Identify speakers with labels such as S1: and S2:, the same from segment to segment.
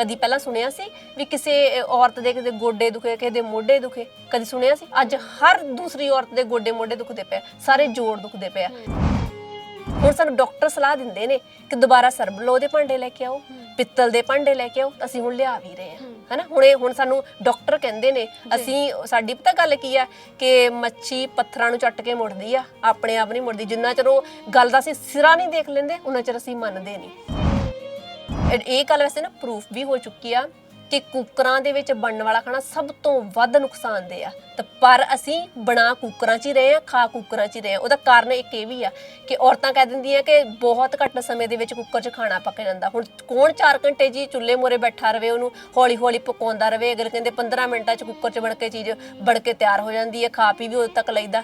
S1: ਕਦੀ ਪਹਿਲਾਂ ਸੁਣਿਆ ਸੀ ਵੀ ਕਿਸੇ ਅ, ਔਰਤ ਦੇ ਕਿਸੇ ਗੋਡੇ ਦੁਖੇ ਕਿਸੇ ਦੇ ਮੋਢੇ ਦੁਖੇ ਕਦੀ ਸੁਣਿਆ ਸੀ? ਅੱਜ ਹਰ ਦੂਸਰੀ ਔਰਤ ਦੇ ਗੋਡੇ ਮੋਢੇ ਦੁਖਦੇ ਪਏ ਆ, ਸਾਰੇ ਜੋੜ ਦੁਖਦੇ ਪਏ ਆ। ਹੁਣ ਸਾਨੂੰ ਡਾਕਟਰ ਸਲਾਹ ਦਿੰਦੇ ਨੇ ਕਿ ਦੁਬਾਰਾ ਸਰਬਲੋ ਦੇ ਭਾਂਡੇ ਲੈ ਕੇ ਆਓ ਪਿੱਤਲ ਦੇ ਭਾਂਡੇ ਲੈ ਕੇ ਆਓ ਅਸੀਂ ਹੁਣ ਲਿਆ ਵੀ ਰਹੇ ਹਾਂ ਹਨਾ? ਹੁਣ ਇਹ ਹੁਣ ਸਾਨੂੰ ਡਾਕਟਰ ਕਹਿੰਦੇ ਨੇ ਅਸੀਂ ਸਾਡੀ ਪਤਾ ਗੱਲ ਕੀ ਆ ਕਿ ਮੱਛੀ ਪੱਥਰਾਂ ਨੂੰ ਚੱਟ ਕੇ ਮੁੜਦੀ ਆ ਆਪਣੇ ਆਪ ਨਹੀਂ ਮੁੜਦੀ ਜਿੰਨਾ ਚਿਰ ਉਹ ਗੱਲ ਦਾ ਅਸੀਂ ਸਿਰਾ ਨਹੀਂ ਦੇਖ ਲੈਂਦੇ ਉਹਨਾਂ ਚਿਰ ਅਸੀਂ ਮੰਨਦੇ ਨਹੀਂ। ਇਹ- ਇਹ ਗੱਲ ਵੈਸੇ ਨਾ ਪ੍ਰੂਫ ਵੀ ਹੋ ਚੁੱਕੀ ਆ ਕਿ ਕੁੱਕਰਾਂ ਦੇ ਵਿੱਚ ਬਣਨ ਵਾਲਾ ਖਾਣਾ ਸਭ ਤੋਂ ਵੱਧ ਨੁਕਸਾਨਦੇ ਆ। ਤੇ ਪਰ ਅਸੀਂ ਬਣਾ ਕੁੱਕਰਾਂ 'ਚ ਹੀ ਰਹੇ ਆ, ਖਾ ਕੁੱਕਰਾਂ 'ਚ ਹੀ ਰਹੇ ਆ। ਉਹਦਾ ਕਾਰਨ ਇੱਕ ਇਹ ਵੀ ਆ ਕਿ ਔਰਤਾਂ ਕਹਿ ਦਿੰਦੀਆਂ ਕਿ ਬਹੁਤ ਘੱਟ ਸਮੇਂ ਦੇ ਵਿੱਚ ਕੁੱਕਰ 'ਚ ਖਾਣਾ ਪੱਕ ਜਾਂਦਾ। ਹੁਣ ਕੌਣ 4 ਘੰਟੇ ਜੀ ਚੁੱਲ੍ਹੇ ਮੋਰੇ ਬੈਠਾ ਰਵੇ, ਉਹਨੂੰ ਹੌਲੀ ਹੌਲੀ ਪਕਾਉਂਦਾ ਰਵੇ, ਅਗਰ ਕਹਿੰਦੇ 15 ਮਿੰਟਾਂ 'ਚ ਕੁੱਕਰ 'ਚ ਬਣ ਕੇ ਚੀਜ਼ ਬਣ ਕੇ ਤਿਆਰ ਹੋ ਜਾਂਦੀ ਹੈ, ਖਾ ਪੀ ਵੀ ਉਦੋਂ ਤੱਕ ਲਈਦਾ।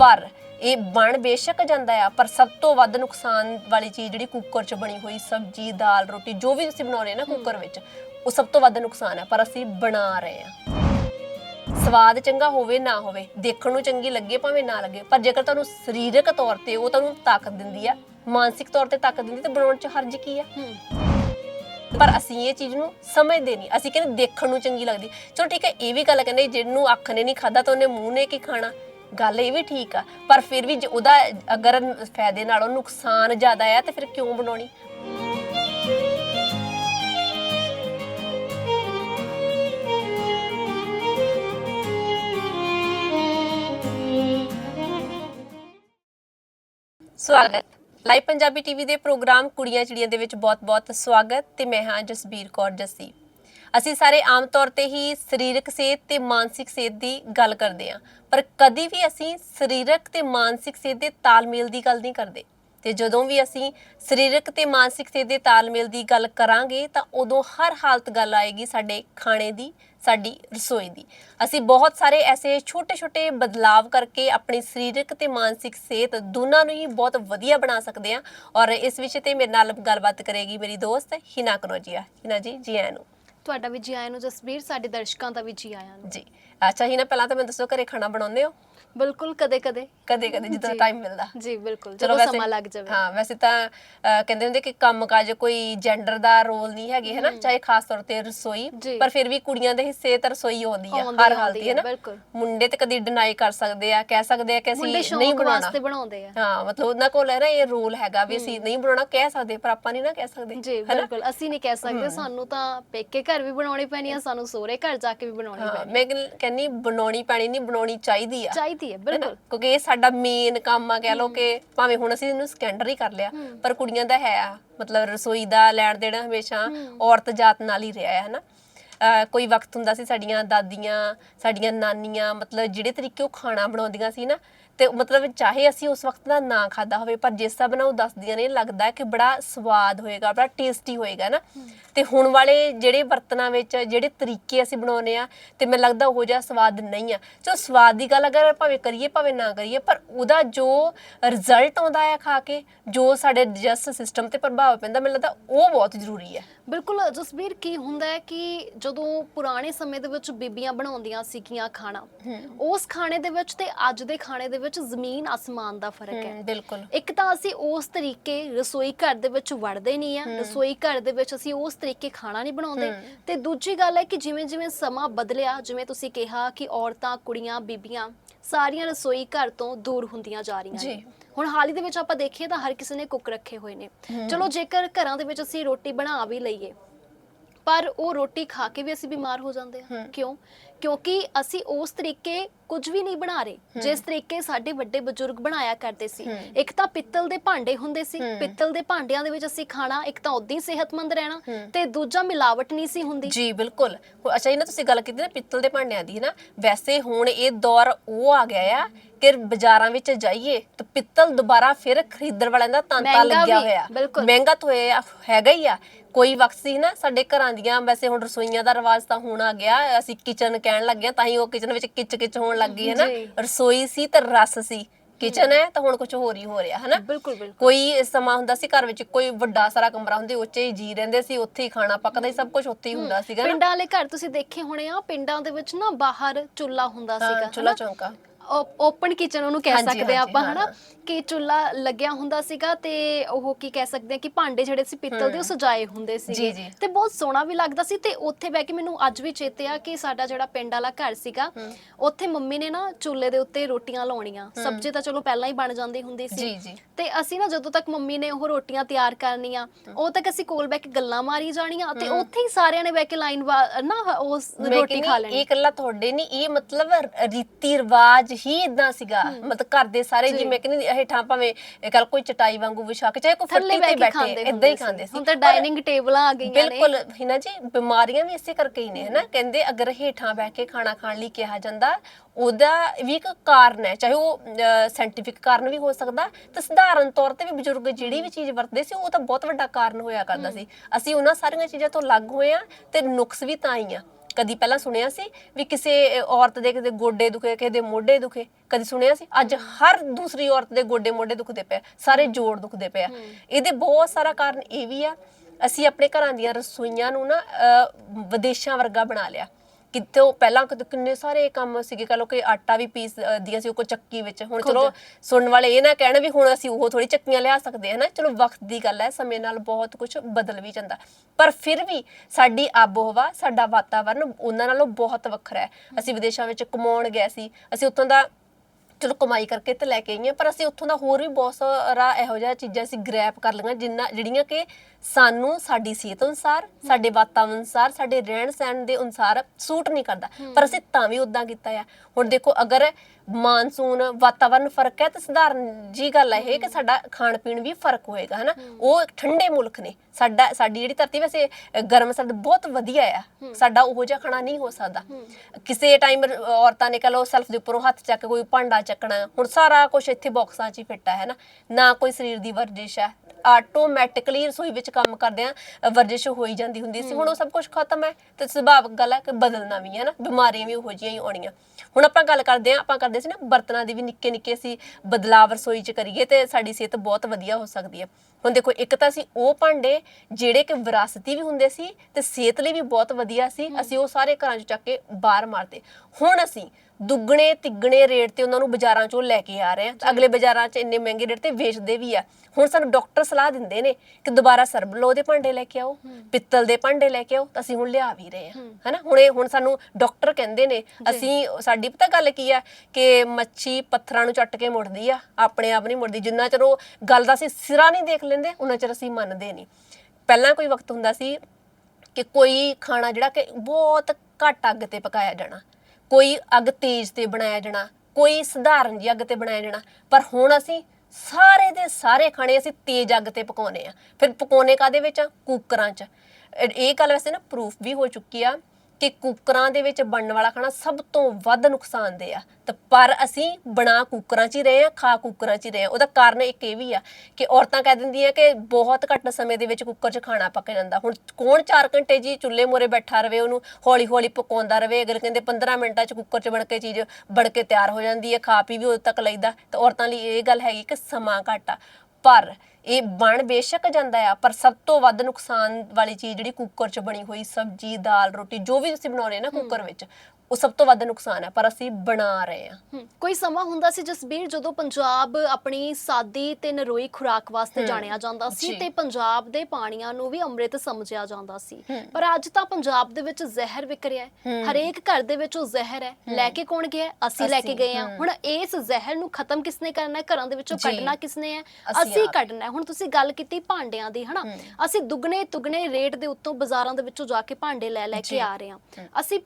S1: ਪਰ ਇਹ ਬਣ ਬੇਸ਼ੱਕ ਜਾਂਦਾ ਆ ਪਰ ਸਭ ਤੋਂ ਵੱਧ ਨੁਕਸਾਨ ਵਾਲੀ ਚੀਜ਼ ਜਿਹੜੀ ਕੁੱਕਰ 'ਚ ਬਣੀ ਹੋਈ ਸਬਜ਼ੀ ਦਾਲ ਰੋਟੀ ਜੋ ਵੀ ਤੁਸੀਂ ਬਣਾਉਣੇ ਨਾ ਕੁੱਕਰ ਵਿੱਚ ਉਹ ਸਭ ਤੋਂ ਵੱਧ ਨੁਕਸਾਨ ਹੈ ਪਰ ਅਸੀਂ ਬਣਾ ਰਹੇ ਹਾਂ ਸਵਾਦ ਚੰਗਾ ਹੋਵੇ ਨਾ ਹੋਵੇ ਦੇਖਣ ਨੂੰ ਚੰਗੀ ਲੱਗੇ ਭਾਵੇਂ ਨਾ ਲੱਗੇ ਪਰ ਜੇਕਰ ਤੁਹਾਨੂੰ ਸਰੀਰਕ ਤੌਰ ਤੇ ਉਹ ਤੁਹਾਨੂੰ ਤਾਕਤ ਦਿੰਦੀ ਆ ਮਾਨਸਿਕ ਤੌਰ ਤੇ ਤਾਕਤ ਦਿੰਦੀ ਤੇ ਬਣਾਉਣ 'ਚ ਹਰਜ ਕੀ ਆ? ਪਰ ਅਸੀਂ ਇਹ ਚੀਜ਼ ਨੂੰ ਸਮਝਦੇ ਨਹੀਂ ਅਸੀਂ ਕਹਿੰਦੇ ਦੇਖਣ ਨੂੰ ਚੰਗੀ ਲੱਗਦੀ। ਚਲੋ ਠੀਕ ਹੈ ਇਹ ਵੀ ਗੱਲ ਕਹਿੰਦੇ ਜਿਹਨੂੰ ਅੱਖ ਨੇ ਨਹੀਂ ਖਾਦਾ ਤਾਂ ਉਹਨੇ ਮੂੰਹ ਨੇ ਕੀ ਖਾਣਾ? ਗੱਲ ਇਹ ਵੀ ਠੀਕ ਆ, ਪਰ ਫਿਰ ਵੀ ਜੇ ਉਹਦਾ ਅਗਰ ਫਾਇਦੇ ਨਾਲੋਂ ਨੁਕਸਾਨ ਜ਼ਿਆਦਾ ਆ, ਤੇ ਫਿਰ ਕਿਉਂ ਬਣਾਉਣੀ? ਸਵਾਗਤ। ਲਾਈਵ ਪੰਜਾਬੀ ਟੀਵੀ ਦੇ ਪ੍ਰੋਗਰਾਮ ਕੁੜੀਆਂ ਚਿੜੀਆਂ ਦੇ ਵਿੱਚ ਬਹੁਤ-ਬਹੁਤ ਸਵਾਗਤ, ਤੇ ਮੈਂ ਹਾਂ ਜਸਬੀਰ ਕੌਰ ਜੱਸੀ। ਅਸੀਂ ਸਾਰੇ ਆਮ ਤੌਰ ਤੇ ਹੀ ਸਰੀਰਕ ਸਿਹਤ ਤੇ ਮਾਨਸਿਕ ਸਿਹਤ ਦੀ ਗੱਲ ਕਰਦੇ ਹਾਂ, ਪਰ ਕਦੀ ਵੀ ਅਸੀਂ ਸਰੀਰਕ ਤੇ ਮਾਨਸਿਕ ਸਿਹਤ ਦੇ ਤਾਲਮੇਲ ਦੀ ਗੱਲ ਨਹੀਂ ਕਰਦੇ। ਤੇ ਜਦੋਂ ਵੀ ਅਸੀਂ ਸਰੀਰਕ ਤੇ ਮਾਨਸਿਕ ਸਿਹਤ ਦੇ ਤਾਲਮੇਲ ਦੀ ਗੱਲ ਕਰਾਂਗੇ, ਤਾਂ ਉਦੋਂ ਹਰ ਹਾਲਤ ਗੱਲ ਆਏਗੀ ਸਾਡੇ ਖਾਣੇ ਦੀ, ਸਾਡੀ ਰਸੋਈ ਦੀ। ਅਸੀਂ ਬਹੁਤ ਸਾਰੇ ਐਸੇ ਛੋਟੇ-ਛੋਟੇ ਬਦਲਾਵ ਕਰਕੇ ਆਪਣੀ ਸਰੀਰਕ ਤੇ ਮਾਨਸਿਕ ਸਿਹਤ ਦੋਨਾਂ ਨੂੰ ਹੀ ਬਹੁਤ ਵਧੀਆ ਬਣਾ ਸਕਦੇ ਹਾਂ। ਔਰ ਇਸ ਵਿਸ਼ੇ ਤੇ ਮੇਰੇ ਨਾਲ ਗੱਲਬਾਤ ਕਰੇਗੀ ਮੇਰੀ ਦੋਸਤ ਹਿਨਾ ਕਨੋਜੀਆ। ਹਿਨਾ ਜੀ ਜੀ ਆਇਆਂ ਨੂੰ।
S2: ਤੁਹਾਡਾ ਵੀ ਜੀ ਆਇਆਂ ਨੂੰ ਜਸਬੀਰ ਸਾਡੇ ਦਰਸ਼ਕਾਂ ਦਾ ਵੀ ਜੀ ਆਇਆਂ ਨੂੰ।
S1: ਜੀ। ਅੱਛਾ ਹਿਨਾ ਪਹਿਲਾਂ ਤਾਂ ਮੈਨੂੰ ਦੱਸੋ ਘਰੇ ਖਾਣਾ ਬਣਾਉਂਦੇ ਹੋ?
S2: ਬਿਲਕੁਲ ਕਦੇ ਕਦੇ
S1: ਕਦੇ ਕਦੇ ਜਦੋਂ
S2: ਜੀ।
S1: ਟਾਈਮ ਮਿਲਦਾ।
S2: ਜੀ ਬਿਲਕੁਲ
S1: ਚਲੋ
S2: ਜਦੋਂ
S1: ਵੈਸੇ
S2: ਸਮਾਂ ਲੱਗ ਜਾਵੇ।
S1: ਹਾਂ ਵੈਸੇ ਤਾਂ ਅਹ, ਕਹਿੰਦੇ ਹੁੰਦੇ ਕਿ ਕੰਮ ਕਾਜ ਕੋਈ ਜੈਂਡਰ ਦਾ ਰੋਲ ਨਹੀਂ ਹੈਗੇ ਹਨਾ? ਚਾਹੇ ਖਾਸ ਤੌਰ ਤੇ ਰਸੋਈ
S2: ਜੀ।
S1: ਪਰ ਫਿਰ ਵੀ ਕੁੜੀਆਂ ਦੇ ਹਿੱਸੇ ਤਾਂ ਰਸੋਈ ਆਉਂਦੀ ਆ
S2: ਆਉਂਦੀ
S1: ਹਰ
S2: ਆ,
S1: ਹਾਲਤ
S2: ਆਉਂਦੀ
S1: ਹੀ ਹੈ
S2: ਆ,
S1: ਨਾ
S2: ਬਿਲਕੁਲ।
S1: ਮੁੰਡੇ ਤੇ ਕਦੀ ਡਿਨਾਈ ਕਰ ਸਕਦੇ ਆ ਕਹਿ ਸਕਦੇ ਆ ਕਿ ਅਸੀਂ ਨਹੀਂ
S2: ਸ਼ੌਂਕ
S1: ਬਣਾਉਣਾ।
S2: ਵਾਸਤੇ ਬਣਾਉਂਦੇ ਆ।
S1: ਹਾਂ ਮਤਲਬ ਉਹਨਾਂ ਕੋਲ ਹੈ ਨਾ ਇਹ ਰੋਲ ਹੈਗਾ ਵੀ ਅਸੀਂ ਨਹੀਂ ਬਣਾਉਣਾ ਕਹਿ ਸਕਦੇ ਪਰ ਆਪਾਂ ਨਹੀਂ ਨਾ ਕਹਿ ਸਕਦੇ
S2: ਜੀ ਬਿਲਕੁਲ ਅਸੀਂ ਨਹੀਂ ਕਹਿ ਸਕਦੇ ਸਾਨੂੰ ਤਾਂ ਪੇਕੇ ਘਰ ਵੀ ਬਣਾਉਣੀ ਪੈਣੀ ਆ ਸਾਨੂੰ ਸੋਹਰੇ ਘਰ ਜਾ ਕੇ ਵੀ ਬਣਾਉਣੀ
S1: ਹਾਂ
S2: ਪੈਣੀ
S1: ਮੈਂ ਕਹਿੰ- ਕਹਿੰਨੀ ਬਣਾਉਣੀ ਪੈਣੀ ਨਹੀਂ ਬਣਾਉਣੀ ਚਾਹੀਦੀ ਆ।
S2: ਚਾਹੀਦੀ ਹੈ? ਬਿਲਕੁਲ।
S1: ਕਿਉਂਕਿ ਇਹ ਸਾਡਾ ਮੇਨ ਕੰਮ ਆ ਕਹਿ ਲਓ ਕਿ ਭਾਵੇਂ ਹੁਣ ਅਸੀਂ ਇਹਨੂੰ ਸਕੈਂਡਰ ਕਰ ਲਿਆ ਪਰ ਕੁੜੀਆਂ ਦਾ ਹੈ ਆ। ਮਤਲਬ ਰਸੋਈ ਦਾ ਲੈਣ ਦੇਣ ਹਮੇਸ਼ਾ ਔਰਤ ਜਾਤ ਨਾਲ ਹੀ ਰਿਹਾ ਹੈ ਹਨਾ ਕੋਈ ਵਕਤ ਹੁੰਦਾ ਸੀ ਸਾਡੀਆਂ ਦਾਦੀਆਂ ਸਾਡੀਆਂ ਨਾਨੀਆਂ ਮਤਲਬ ਜਿਹੜੇ ਤਰੀਕੇ ਉਹ ਖਾਣਾ ਬਣਾਉਂਦੀਆਂ ਸੀ ਨਾ ਤੇ ਮਤਲਬ ਚਾਹੇ ਅਸੀਂ ਉਸ ਵਕਤ ਦਾ ਨਾ ਖਾਦਾ ਹੋਵੇ ਪਰ ਜਿਸ ਤਰ੍ਹਾਂ ਬਣਾਉ ਦੱਸਦੀਆਂ ਨੇ ਲੱਗਦਾ ਕਿ ਬੜਾ ਸਵਾਦ ਹੋਏਗਾ ਬੜਾ ਟੇਸਟੀ ਹੋਏਗਾ ਨਾ। ਤੇ ਹੁਣ ਵਾਲੇ ਜਿਹੜੇ ਬਰਤਨਾਂ ਵਿੱਚ ਜਿਹੜੇ ਤਰੀਕੇ ਅਸੀਂ ਬਣਾਉਨੇ ਆ ਤੇ ਮੈਨੂੰ ਲੱਗਦਾ ਉਹ ਜਿਹਾ ਸਵਾਦ ਨਹੀਂ ਆ। ਚਲੋ ਸਵਾਦ ਦੀ ਗੱਲ ਅਗਰ ਭਾਵੇਂ ਕਰੀਏ ਭਾਵੇਂ ਨਾ ਕਰੀਏ ਪਰ ਉਹਦਾ ਜੋ ਰਿਜ਼ਲਟ ਆਉਂਦਾ ਹੈ ਖਾ ਕੇ ਜੋ ਸਾਡੇ ਡਿਜੈਸਟ ਸਿਸਟਮ ਤੇ ਪ੍ਰਭਾਵ ਪੈਂਦਾ ਮੈਨੂੰ ਲੱਗਦਾ ਉਹ ਬਹੁਤ ਜ਼ਰੂਰੀ ਹੈ।
S2: ਬਿਲਕੁਲ ਜਸਬੀਰ ਕੀ ਹੁੰਦਾ ਹੈ ਕਿ ਜਦੋਂ ਪੁਰਾਣੇ ਸਮੇਂ ਦੇ ਵਿੱਚ ਬੀਬੀਆਂ ਬਣਾਉਂਦੀਆਂ ਸੀਗੀਆਂ ਖਾਣਾ ਉਸ ਖਾਣੇ ਦੇ ਵਿੱਚ ਤੇ ਅੱਜ ਦੇ ਖਾਣੇ ਦੇ ਵਿੱਚ ਜ਼ਮੀਨ ਅਸਮਾਨ ਦਾ ਫ਼ਰਕ ਹੈ।
S1: ਬਿਲਕੁਲ।
S2: ਇੱਕ ਤਾਂ ਅਸੀਂ ਉਸ ਤਰੀਕੇ ਰਸੋਈ ਘਰ ਦੇ ਵਿੱਚ ਵੜਦੇ ਨਹੀਂ ਆ। ਰਸੋਈ ਘਰ ਦੇ ਵਿੱਚ ਅਸੀਂ ਉਸ ਤਰੀਕੇ ਖਾਣਾ ਨਹੀਂ ਬਣਾਉਂਦੇ। ਤੇ ਦੂਜੀ ਗੱਲ ਹੈ ਕਿ ਜਿਵੇਂ ਜਿਵੇਂ ਸਮਾਂ ਬਦਲਿਆ ਜਿਵੇਂ ਤੁਸੀਂ ਕਿਹਾ ਕਿ ਔਰਤਾਂ ਕੁੜੀਆਂ ਬੀਬੀਆਂ ਸਾਰੀਆਂ ਰਸੋਈ ਘਰ ਤੋਂ ਦੂਰ ਹੁੰਦੀਆਂ ਜਾ ਰਹੀਆਂ
S1: ਜੀ।
S2: ਨੇ ਹੁਣ ਹਾਲ ਹੀ ਦੇ ਵਿੱਚ ਆਪਾਂ ਦੇਖੀਏ ਤਾਂ ਹਰ ਕਿਸੇ ਨੇ ਕੁੱਕ ਰੱਖੇ ਹੋਏ ਨੇ। ਚਲੋ ਜੇਕਰ ਘਰਾਂ ਦੇ ਵਿੱਚ ਅਸੀਂ ਰੋਟੀ ਬਣਾ ਵੀ ਲਈਏ ਪਰ ਉਹ ਰੋਟੀ ਖਾ ਕੇ ਵੀ ਅਸੀਂ ਬਿਮਾਰ ਹੋ ਜਾਂਦੇ ਹਾਂ। ਕਿਉਂ? ਕਿਉਂਕਿ ਅਸੀਂ ਉਸ ਤਰੀਕੇ ਕੁਝ ਵੀ ਨਹੀਂ ਬਣਾ ਰਹੇ। ਜਿਸ ਤਰੀਕੇ ਸਾਡੇ ਵੱਡੇ ਬਜ਼ੁਰਗ ਬਣਾਇਆ ਕਰਦੇ ਸੀ। ਇੱਕ ਤਾਂ ਪਿੱਤਲ ਦੇ ਭਾਂਡੇ ਹੁੰਦੇ ਸੀ। ਪਿੱਤਲ ਦੇ ਭਾਂਡਿਆਂ ਦੇ ਵਿੱਚ ਅਸੀਂ ਖਾਣਾ ਇੱਕ ਤਾਂ ਉਦਾਂ ਹੀ ਸਿਹਤਮੰਦ ਰਹਿਣਾ ਤੇ ਦੂਜਾ ਮਿਲਾਵਟ ਨਹੀਂ ਸੀ ਹੁੰਦੀ।
S1: ਜੀ ਬਿਲਕੁਲ। ਅੱਛਾ ਇਹ ਨਾ ਤੁਸੀਂ ਗੱਲ ਕੀਤੀ ਨਾ ਪਿੱਤਲ ਦੇ ਭਾਂਡਿਆਂ ਦੀ ਨਾ ਵੈਸੇ ਹੁਣ ਇਹ ਦੌਰ ਉਹ ਆ ਗਿਆ ਆ ਕਿ ਬਾਜ਼ਾਰਾਂ ਵਿੱਚ ਜਾਈਏ ਤਾਂ ਪਿੱਤਲ ਦੁਬਾਰਾ ਫਿਰ ਖਰੀਦਣ ਵਾਲਿਆਂ ਦਾ ਤਾਂਤਾ ਲੱਗਿਆ ਹੋਇਆ।
S2: ਬਿਲਕੁਲ।
S1: ਮਹਿੰਗਾ ਤਾਂ ਹੈਗਾ ਹੀ ਆ। ਕੋਈ ਵਕਤ ਸੀ ਨਾ ਸਾਡੇ ਘਰਾਂ ਦੀਆਂ ਵੈਸੇ ਹੁਣ ਰਸੋਈਆਂ ਦਾ ਰਿਵਾਜ ਤਾਂ ਹੁਣ ਆ ਗਿਆ ਅਸੀਂ ਕਿਚਨ ਕਹਿਣ ਲੱਗੇ ਤਾਂ ਹੀ ਉਹ ਕਿਚਨ ਵਿੱਚ ਕਿਚ ਕਿਚ ਹੋਣ ਲੱਗ ਗਈ ਹੈ ਨਾ। ਰਸੋਈ ਸੀ ਤੇ ਰਸ ਸੀ ਕਿਚਨ ਹੈ ਤਾਂ ਹੁਣ ਕੁਝ ਹੋਰ ਹੀ ਹੋ ਰਿਹਾ ਹੈ ਨਾ
S2: ਬਿਲਕੁਲ ਬਿਲਕੁਲ।
S1: ਕੋਈ ਸਮਾਂ ਹੁੰਦਾ ਸੀ ਘਰ ਵਿੱਚ ਕੋਈ ਵੱਡਾ ਸਾਰਾ ਕਮਰਾ ਹੁੰਦੇ ਉੱਚੇ ਹੀ ਜੀ ਰਹਿੰਦੇ ਸੀ ਉੱਥੇ ਹੀ ਖਾਣਾ ਪੱਕਦਾ ਸੀ ਸਭ ਕੁਝ ਉੱਥੇ ਹੀ ਹੁੰਦਾ ਸੀਗਾ
S2: ਪਿੰਡਾਂ ਵਾਲੇ ਘਰ ਤੁਸੀਂ ਦੇਖੇ ਹੋਣੇ ਆ ਪਿੰਡਾਂ ਦੇ ਵਿੱਚ ਨਾ ਬਾਹਰ ਚੁੱਲਾ ਹੁੰਦਾ ਸੀਗਾ
S1: ਚੁੱਲ੍ਹਾ? ਚੌਂਕਾ।
S2: ਓਪਨ ਕਿਚਨ ਉਹਨੂੰ ਕਹਿ
S1: ਹਾਂਜੀ,
S2: ਸਕਦੇ
S1: ਹਾਂਜੀ,
S2: ਆਪਾਂ
S1: ਹਾਂ,
S2: ਹਨਾ?
S1: ਹਾਂ।
S2: ਕਿ ਚੁੱਲਾ ਲੱਗਿਆ ਹੁੰਦਾ ਸੀਗਾ ਤੇ ਉਹ ਕੀ ਕਹਿ ਸਕਦੇ ਆ ਕਿ ਭਾਂਡੇ ਜਿਹੜੇ ਸੀ ਪਿੱਤਲ ਦੇ ਉਹ ਸਜਾਏ ਹੁੰਦੇ ਸੀਗੇ
S1: ਜੀ।
S2: ਤੇ ਬਹੁਤ ਸੋਹਣਾ ਵੀ ਲੱਗਦਾ ਸੀ ਤੇ ਉੱਥੇ ਬਹਿ ਕੇ ਮੈਨੂੰ ਅੱਜ ਵੀ ਚੇਤੇ ਆ ਕਿ ਸਾਡਾ ਜਿਹੜਾ ਪਿੰਡ ਵਾਲਾ ਘਰ ਸੀਗਾ ਉੱਥੇ ਮੰਮੀ ਨੇ ਨਾ ਚੁੱਲ੍ਹੇ ਦੇ ਉੱਤੇ ਰੋਟੀਆਂ ਲਾਉਣੀਆਂ। ਸਬਜ਼ੀ ਤਾਂ ਚਲੋ ਪਹਿਲਾਂ ਹੀ ਬਣ ਜਾਂਦੀ ਹੁੰਦੀ ਸੀ।
S1: ਜੀ, ਜੀ।
S2: ਤੇ ਅਸੀਂ ਨਾ ਜਦੋਂ ਤੱਕ ਮੰਮੀ ਨੇ ਉਹ ਰੋਟੀਆਂ ਤਿਆਰ ਕਰਨੀਆਂ ਉਹ ਤੱਕ ਅਸੀਂ ਕੋਲ ਬਹਿ ਕੇ ਗੱਲਾਂ ਮਾਰੀ ਜਾਣੀਆਂ ਤੇ ਉੱਥੇ ਹੀ ਸਾਰਿਆਂ ਨੇ ਬਹਿ ਕੇ ਲਾਈਨ ਨਾ ਉਸ
S1: ਮੈਂ
S2: ਰੋਟੀ
S1: ਕਹਿੰਦੀ,
S2: ਖਾ ਲੈਣੀ।
S1: ਇਹ ਇਕੱਲਾ ਤੁਹਾਡੇ ਨਹੀਂ ਇਹ ਮਤਲਬ ਰੀਤੀ ਰਿਵਾਜ ਹੀ ਇਦਾਂ ਸੀਗਾ। ਮਤਲਬ ਘਰ ਦੇ ਸਾਰੇ। ਜਿਵੇਂ ਕਹਿੰਦੀ ਹੇਠਾਂ ਭਾਵੇਂ ਕੱਲ ਕੋਈ ਚਟਾਈ ਵਾਂਗੂ ਵਿਛਾ ਕੇ ਚਾਹੇ ਕੋਈ ਫੱਟੀ ਤੇ ਬੈਠੇ ਇਦਾਂ ਹੀ ਖਾਂਦੇ ਸੀ।
S2: ਹੁਣ ਤਾਂ ਡਾਈਨਿੰਗ ਟੇਬਲਾਂ ਆ ਗਈਆਂ ਨੇ।
S1: ਬਿਲਕੁਲ ਹਿਨਾ ਜੀ ਬਿਮਾਰੀਆਂ ਵੀ ਇਸੇ ਕਰਕੇ ਹੀ ਨੇ ਹਨਾ। ਕਹਿੰਦੇ ਅਗਰ ਹੇਠਾਂ ਬਹਿ ਕੇ ਖਾਣਾ ਖਾਣ ਲਈ ਕਿਹਾ ਜਾਂਦਾ ਉਹਦਾ ਵੀ ਇੱਕ ਕਾਰਨ ਹੈ। ਚਾਹੇ ਉਹ ਸਾਇੰਟੀਫਿਕ ਕਾਰਨ ਵੀ ਹੋ ਸਕਦਾ ਤੇ ਸਧਾਰਨ ਤੌਰ ਤੇ ਵੀ ਬਜ਼ੁਰਗ ਜਿਹੜੀ ਵੀ ਚੀਜ਼ ਵਰਤਦੇ ਸੀ ਉਹ ਤਾਂ ਬਹੁਤ ਵੱਡਾ ਕਾਰਨ ਹੋਇਆ ਕਰਦਾ ਸੀ। ਅਸੀਂ ਉਹਨਾਂ ਸਾਰੀਆਂ ਚੀਜ਼ਾਂ ਤੋਂ ਅਲੱਗ ਹੋਏ ਆ ਤੇ ਨੁਕਸ ਵੀ ਤਾਂ ਹੀ ਆ। ਕਦੀ ਪਹਿਲਾਂ ਸੁਣਿਆ ਸੀ ਵੀ ਕਿਸੇ ਔਰਤ ਦੇ ਕਿਸੇ ਗੋਡੇ ਦੁਖੇ ਕਿਸੇ ਦੇ ਮੋਢੇ ਦੁਖੇ? ਕਦੀ ਸੁਣਿਆ ਸੀ? ਅੱਜ ਹਰ ਦੂਸਰੀ ਔਰਤ ਦੇ ਗੋਡੇ ਮੋਢੇ ਦੁਖਦੇ ਪਏ ਸਾਰੇ ਜੋੜ ਦੁਖਦੇ ਪਏ ਇਹਦੇ ਬਹੁਤ ਸਾਰਾ ਕਾਰਨ ਇਹ ਵੀ ਆ ਅਸੀਂ ਆਪਣੇ ਘਰਾਂ ਦੀਆਂ ਰਸੋਈਆਂ ਨੂੰ ਨਾ ਵਿਦੇਸ਼ਾਂ ਵਰਗਾ ਬਣਾ ਲਿਆ। ਉਹ ਪਹਿਲਾਂ ਕਿਤੇ ਕਿੰਨੇ ਸਾਰੇ ਕੰਮ ਸੀਗੇ ਕਹ ਲੋ ਕਿ ਆਟਾ ਵੀ ਪੀਸ ਅ, ਦੀਆਂ ਸੀ ਉਹ ਕੋ ਚੱਕੀ ਵਿੱਚ। ਹੁਣ। ਚਲੋ ਸੁਣਨ ਵਾਲੇ ਇਹ ਨਾ ਕਹਿਣ ਵੀ ਹੁਣ ਅਸੀਂ ਉਹ ਥੋੜੀ ਚੱਕੀਆਂ ਲਿਆ ਸਕਦੇ ਹਾਂ ਨਾ ਚਲੋ ਵਕਤ ਦੀ ਗੱਲ ਹੈ ਸਮੇਂ ਨਾਲ ਬਹੁਤ ਕੁਝ ਬਦਲ ਵੀ ਜਾਂਦਾ। ਪਰ ਫਿਰ ਵੀ ਸਾਡੀ ਆਬੋ ਹਵਾ ਸਾਡਾ ਵਾਤਾਵਰਨ ਉਹਨਾਂ ਨਾਲੋਂ ਬਹੁਤ ਵੱਖਰਾ ਹੈ। ਅਸੀਂ ਵਿਦੇਸ਼ਾਂ ਵਿੱਚ ਕਮਾਉਣ ਗਏ ਸੀ ਅਸੀਂ ਉੱਥੋਂ ਦਾ ਚਲੋ ਕਮਾਈ ਕਰਕੇ ਤੇ ਲੈ ਕੇ ਆਈਆਂ ਪਰ ਅਸੀਂ ਉੱਥੋਂ ਦਾ ਹੋਰ ਵੀ ਬਹੁਤ ਸਾਰਾ ਇਹੋ ਜਿਹਾ ਚੀਜ਼ਾਂ ਅਸੀਂ ਗ੍ਰੈਪ ਕਰ ਲਈਆਂ ਜਿੰਨਾ ਜਿਹੜੀਆਂ ਕਿ ਸਾਨੂੰ ਸਾਡੀ ਸਿਹਤ ਅਨੁਸਾਰ ਸਾਡੇ ਵਾਤਾਵਰਣ ਅਨੁਸਾਰ ਸਾਡੇ ਰਹਿਣ ਸਹਿਣ ਦੇ ਅਨੁਸਾਰ ਸੂਟ ਨਹੀਂ ਕਰਦਾ। ਪਰ ਅਸੀਂ ਤਾਂ ਵੀ ਉਦਾਂ ਕੀਤਾ ਆ। ਹੁਣ ਦੇਖੋ ਅਗਰ ਮਾਨਸੂਨ ਵਾਤਾਵਰਣ ਫ਼ਰਕ ਹੈ ਤਾਂ ਸਧਾਰਨ ਜੀ ਗੱਲ ਹੈ ਇਹ ਕਿ ਸਾਡਾ ਖਾਣ ਪੀਣ ਵੀ ਫ਼ਰਕ ਹੋਏਗਾ ਹਨਾ? ਉਹ ਠੰਡੇ ਮੁਲਕ ਨੇ। ਸਾਡਾ ਸਾਡੀ ਜਿਹੜੀ ਧਰਤੀ ਵੈਸੇ ਗਰਮ ਸਰਦ ਬਹੁਤ ਵਧੀਆ ਆ। ਸਾਡਾ ਉਹੋ ਜਿਹਾ ਖਾਣਾ ਨਹੀਂ ਹੋ ਸਕਦਾ। ਕਿਸੇ ਟਾਈਮ ਔਰਤਾਂ ਨੇ ਕਹ ਸੈਲਫ ਦੇ ਉੱਪਰੋਂ ਹੱਥ ਚੱਕ ਕੋਈ ਭਾਂਡਾ ਚੱਕਣਾ ਹੁਣ ਸਾਰਾ ਕੁਝ ਇੱਥੇ ਬਾਕਸਾਂ 'ਚ ਹੀ ਫਿੱਟ ਹੈ ਨਾ ਨਾ ਕੋਈ ਸਰੀਰ ਦੀ ਵਰਜਿਸ਼ ਹੈ। ਆਟੋਮੈਟਿਕਲੀ ਰਸੋਈ ਵਿੱਚ ਕੰਮ ਕਰਦਿਆਂ ਅ, ਵਰਜਿਸ਼ ਹੋਈ ਜਾਂਦੀ ਹੁੰਦੀ ਸੀ। ਹੁਣ ਉਹ ਸਭ ਕੁਝ ਖਤਮ ਹੈ ਤੇ ਸੁਭਾਵਿਕ ਗੱਲ ਹੈ ਕਿ ਬਦਲਣਾ ਵੀ ਹੈ ਨਾ ਬਿਮਾਰੀਆਂ ਵੀ ਉਹੋ ਜਿਹੀਆਂ ਹੀ ਆਉਣੀਆਂ। ਹੁਣ ਆਪਾਂ ਗੱਲ ਕਰਦੇ ਹਾਂ ਆਪਾਂ ਕਰਦੇ ਸੀ ਨਾ ਬਰਤਨਾਂ ਦੀ ਵੀ ਨਿੱਕੇ ਨਿੱਕੇ ਅਸੀਂ ਬਦਲਾਵ ਰਸੋਈ 'ਚ ਕਰੀਏ ਤੇ ਸਾਡੀ ਸਿਹਤ ਬਹੁਤ ਵਧੀਆ ਹੋ ਸਕਦੀ ਹੈ। ਹੁਣ ਦੇਖੋ ਇੱਕ ਤਾਂ ਸੀ ਉਹ ਭਾਂਡੇ ਜਿਹੜੇ ਕਿ ਵਿਰਾਸਤੀ ਵੀ ਹੁੰਦੇ ਸੀ ਤੇ ਸਿਹਤ ਲਈ ਵੀ ਬਹੁਤ ਵਧੀਆ ਸੀ ਅਸੀਂ ਉਹ ਸਾਰੇ ਘਰਾਂ 'ਚ ਚੱਕ ਕੇ ਬਾਹਰ ਮਾਰਦੇ ਹੁਣ ਅਸੀਂ ਦੁੱਗਣੇ ਤਿੱਗਣੇ ਰੇਟ ਤੇ ਉਹਨਾਂ ਨੂੰ ਬਾਜ਼ਾਰਾਂ 'ਚੋਂ ਲੈ ਕੇ ਆ ਰਹੇ ਆ। ਅਗਲੇ ਬਾਜ਼ਾਰਾਂ 'ਚ ਇੰਨੇ ਮਹਿੰਗੇ ਰੇਟ ਤੇ ਵੇਚਦੇ ਵੀ ਆ। ਹੁਣ ਸਾਨੂੰ ਡਾਕਟਰ ਸਲਾਹ ਦਿੰਦੇ ਨੇ ਕਿ ਦੁਬਾਰਾ ਸਰਬ ਲੋ ਦੇ ਭਾਂਡੇ ਲੈ ਕੇ ਆਓ ਪਿੱਤਲ ਦੇ ਭਾਂਡੇ ਲੈ ਕੇ ਆਓ ਤਾਂ ਅਸੀਂ ਹੁਣ ਲਿਆ ਵੀ ਰਹੇ ਆ। ਹੈਨਾ? ਹੁਣ ਇਹ ਹੁਣ ਸਾਨੂੰ ਡਾਕਟਰ ਕਹਿੰਦੇ ਨੇ ਅਸੀਂ ਸਾਡੀ ਪਤਾ ਗੱਲ ਕੀ ਆ ਕਿ ਮੱਛੀ ਪੱਥਰਾਂ ਨੂੰ ਚੱਟ ਕੇ ਮੁੜਦੀ ਆ ਆਪਣੇ ਆਪ ਨਹੀਂ ਮੁੜਦੀ। ਜਿੰਨਾ ਚਿਰ ਉਹ ਗੱਲ ਦਾ ਅਸੀਂ ਸਿਰਾ ਨਹੀਂ ਦੇਖ ਲੈਂਦੇ ਉਹਨਾਂ ਚਿਰ ਅਸੀਂ ਮੰਨਦੇ ਨਹੀਂ ਪਹਿਲਾਂ ਕੋਈ ਵਕਤ ਹੁੰਦਾ ਸੀ ਕਿ ਕੋਈ ਖਾਣਾ ਜਿਹੜਾ ਕਿ ਬਹੁਤ ਘੱਟ ਅੱਗ ਤੇ ਪਕਾਇਆ ਜਾਣਾ। ਕੋਈ ਅੱਗ ਤੇਜ਼ ਤੇ ਬਣਾਇਆ ਜਾਣਾ, ਕੋਈ ਸਧਾਰਨ ਜਿਹੀ ਅੱਗ ਤੇ ਬਣਾਇਆ ਜਾਣਾ, ਪਰ ਹੁਣ ਅਸੀਂ ਸਾਰੇ ਦੇ ਸਾਰੇ ਖਾਣੇ ਅਸੀਂ ਤੇਜ਼ ਅੱਗ ਤੇ ਪਕਾਉਨੇ ਆ ਫਿਰ ਪਕਾਉਨੇ ਕਾਦੇ ਵਿੱਚ ਆ? ਕੁੱਕਰਾਂ 'ਚ। ਇਹ- ਇਹ ਗੱਲ ਵੈਸੇ ਨਾ ਪ੍ਰੂਫ ਵੀ ਹੋ ਚੁੱਕੀ ਆ ਕਿ ਕੁੱਕਰਾਂ ਦੇ ਵਿੱਚ ਬਣਨ ਵਾਲਾ ਖਾਣਾ ਸਭ ਤੋਂ ਵੱਧ ਨੁਕਸਾਨਦੇ ਆ। ਤੇ ਪਰ ਅਸੀਂ ਬਣਾ ਕੁੱਕਰਾਂ 'ਚ ਹੀ ਰਹੇ ਆ ਖਾ ਕੁੱਕਰਾਂ 'ਚ ਹੀ ਰਹੇ ਆ ਉਹਦਾ ਕਾਰਨ ਇੱਕ ਇਹ ਵੀ ਆ ਕਿ ਔਰਤਾਂ ਕਹਿ ਦਿੰਦੀਆਂ ਕਿ ਬਹੁਤ ਘੱਟ ਸਮੇਂ ਦੇ ਵਿੱਚ ਕੁੱਕਰ 'ਚ ਖਾਣਾ ਪੱਕ ਜਾਂਦਾ। ਹੁਣ ਕੌਣ 4 ਘੰਟੇ ਜੀ ਚੁੱਲ੍ਹੇ ਮੋਰੇ ਬੈਠਾ ਰਵੇ, ਉਹਨੂੰ ਹੌਲੀ ਹੌਲੀ ਪਕਾਉਂਦਾ ਰਵੇ, ਅਗਰ ਕਹਿੰਦੇ 15 ਮਿੰਟਾਂ 'ਚ ਕੁੱਕਰ 'ਚ ਬਣ ਕੇ ਚੀਜ਼ ਬਣ ਕੇ ਤਿਆਰ ਹੋ ਜਾਂਦੀ ਹੈ, ਖਾ ਪੀ ਵੀ ਉਦੋਂ ਤੱਕ ਲਈਦਾ। ਤੇ ਔਰਤਾਂ ਲਈ ਇਹ ਗੱਲ ਹੈਗੀ ਕਿ ਸਮਾਂ ਘੱਟ ਆ। ਪਰ ਇਹ ਬਣ ਬੇਸ਼ੱਕ ਜਾਂਦਾ ਆ ਪਰ ਸਭ ਤੋਂ ਵੱਧ ਨੁਕਸਾਨ ਵਾਲੀ ਚੀਜ਼ ਜਿਹੜੀ ਕੁੱਕਰ 'ਚ ਬਣੀ ਹੋਈ ਸਬਜ਼ੀ ਦਾਲ ਰੋਟੀ ਜੋ ਵੀ ਤੁਸੀਂ ਬਣਾਉਣੇ ਨਾ ਕੁੱਕਰ ਵਿੱਚ ਉਹ ਸਭ ਤੋਂ ਵੱਧ ਨੁਕਸਾਨ ਹੈ ਪਰ ਅਸੀਂ ਬਣਾ ਰਹੇ ਹਾਂ।
S2: ਹਮ, ਕੋਈ ਸਮਾਂ ਹੁੰਦਾ ਸੀ ਜਸਬੀਰ ਜਦੋਂ ਪੰਜਾਬ ਆਪਣੀ ਸਾਦੀ ਤੇ ਨਰੋਈ ਖੁਰਾਕ ਵਾਸਤੇ ਜਾਣਿਆ ਜਾਂਦਾ ਸੀ
S1: ਜੀ।
S2: ਤੇ ਪੰਜਾਬ ਦੇ ਪਾਣੀਆਂ ਨੂੰ ਵੀ ਅੰਮ੍ਰਿਤ ਸਮਝਿਆ ਜਾਂਦਾ ਸੀ। ਪਰ ਅੱਜ ਤਾਂ ਪੰਜਾਬ ਦੇ ਵਿੱਚ ਜ਼ਹਿਰ ਵਿਕ ਰਿਹਾ ਹੈ। ਹਰੇਕ ਘਰ ਦੇ ਵਿੱਚ ਉਹ ਜ਼ਹਿਰ ਹੈ। ਲੈ ਕੇ ਕੌਣ ਗਿਆ? ਹੈ? ਅਸੀਂ ਲੈ ਕੇ ਗਏ ਹਾਂ। ਹੁਣ ਇਸ ਜ਼ਹਿਰ ਨੂੰ ਖਤਮ ਕਿਸਨੇ ਕਰਨਾ ਹੈ? ਘਰਾਂ ਦੇ ਵਿੱਚੋਂ
S1: ਜੀ।
S2: ਕੱਢਣਾ ਕਿਸਨੇ ਹੈ?
S1: ਅਸੀਂ
S2: ਅਸੀਂ
S1: ਆਪ।
S2: ਕੱਢਣਾ ਹੈ। ਹੁਣ ਤੁਸੀਂ ਗੱਲ ਕੀਤੀ ਭਾਂਡਿਆਂ ਦੀ ਹਨਾ? ਅਸੀਂ ਦੁੱਗਣੇ ਤੁਗਣੇ ਰੇਟ ਦੇ ਉੱਤੋਂ ਬਾਜ਼ਾਰਾਂ ਦੇ ਵਿੱਚੋਂ ਜਾ ਕੇ ਭਾਂਡੇ ਲੈ ਲੈ ਕੇ। ਆ ਰਹੇ ਹਾਂ। ਅਸੀਂ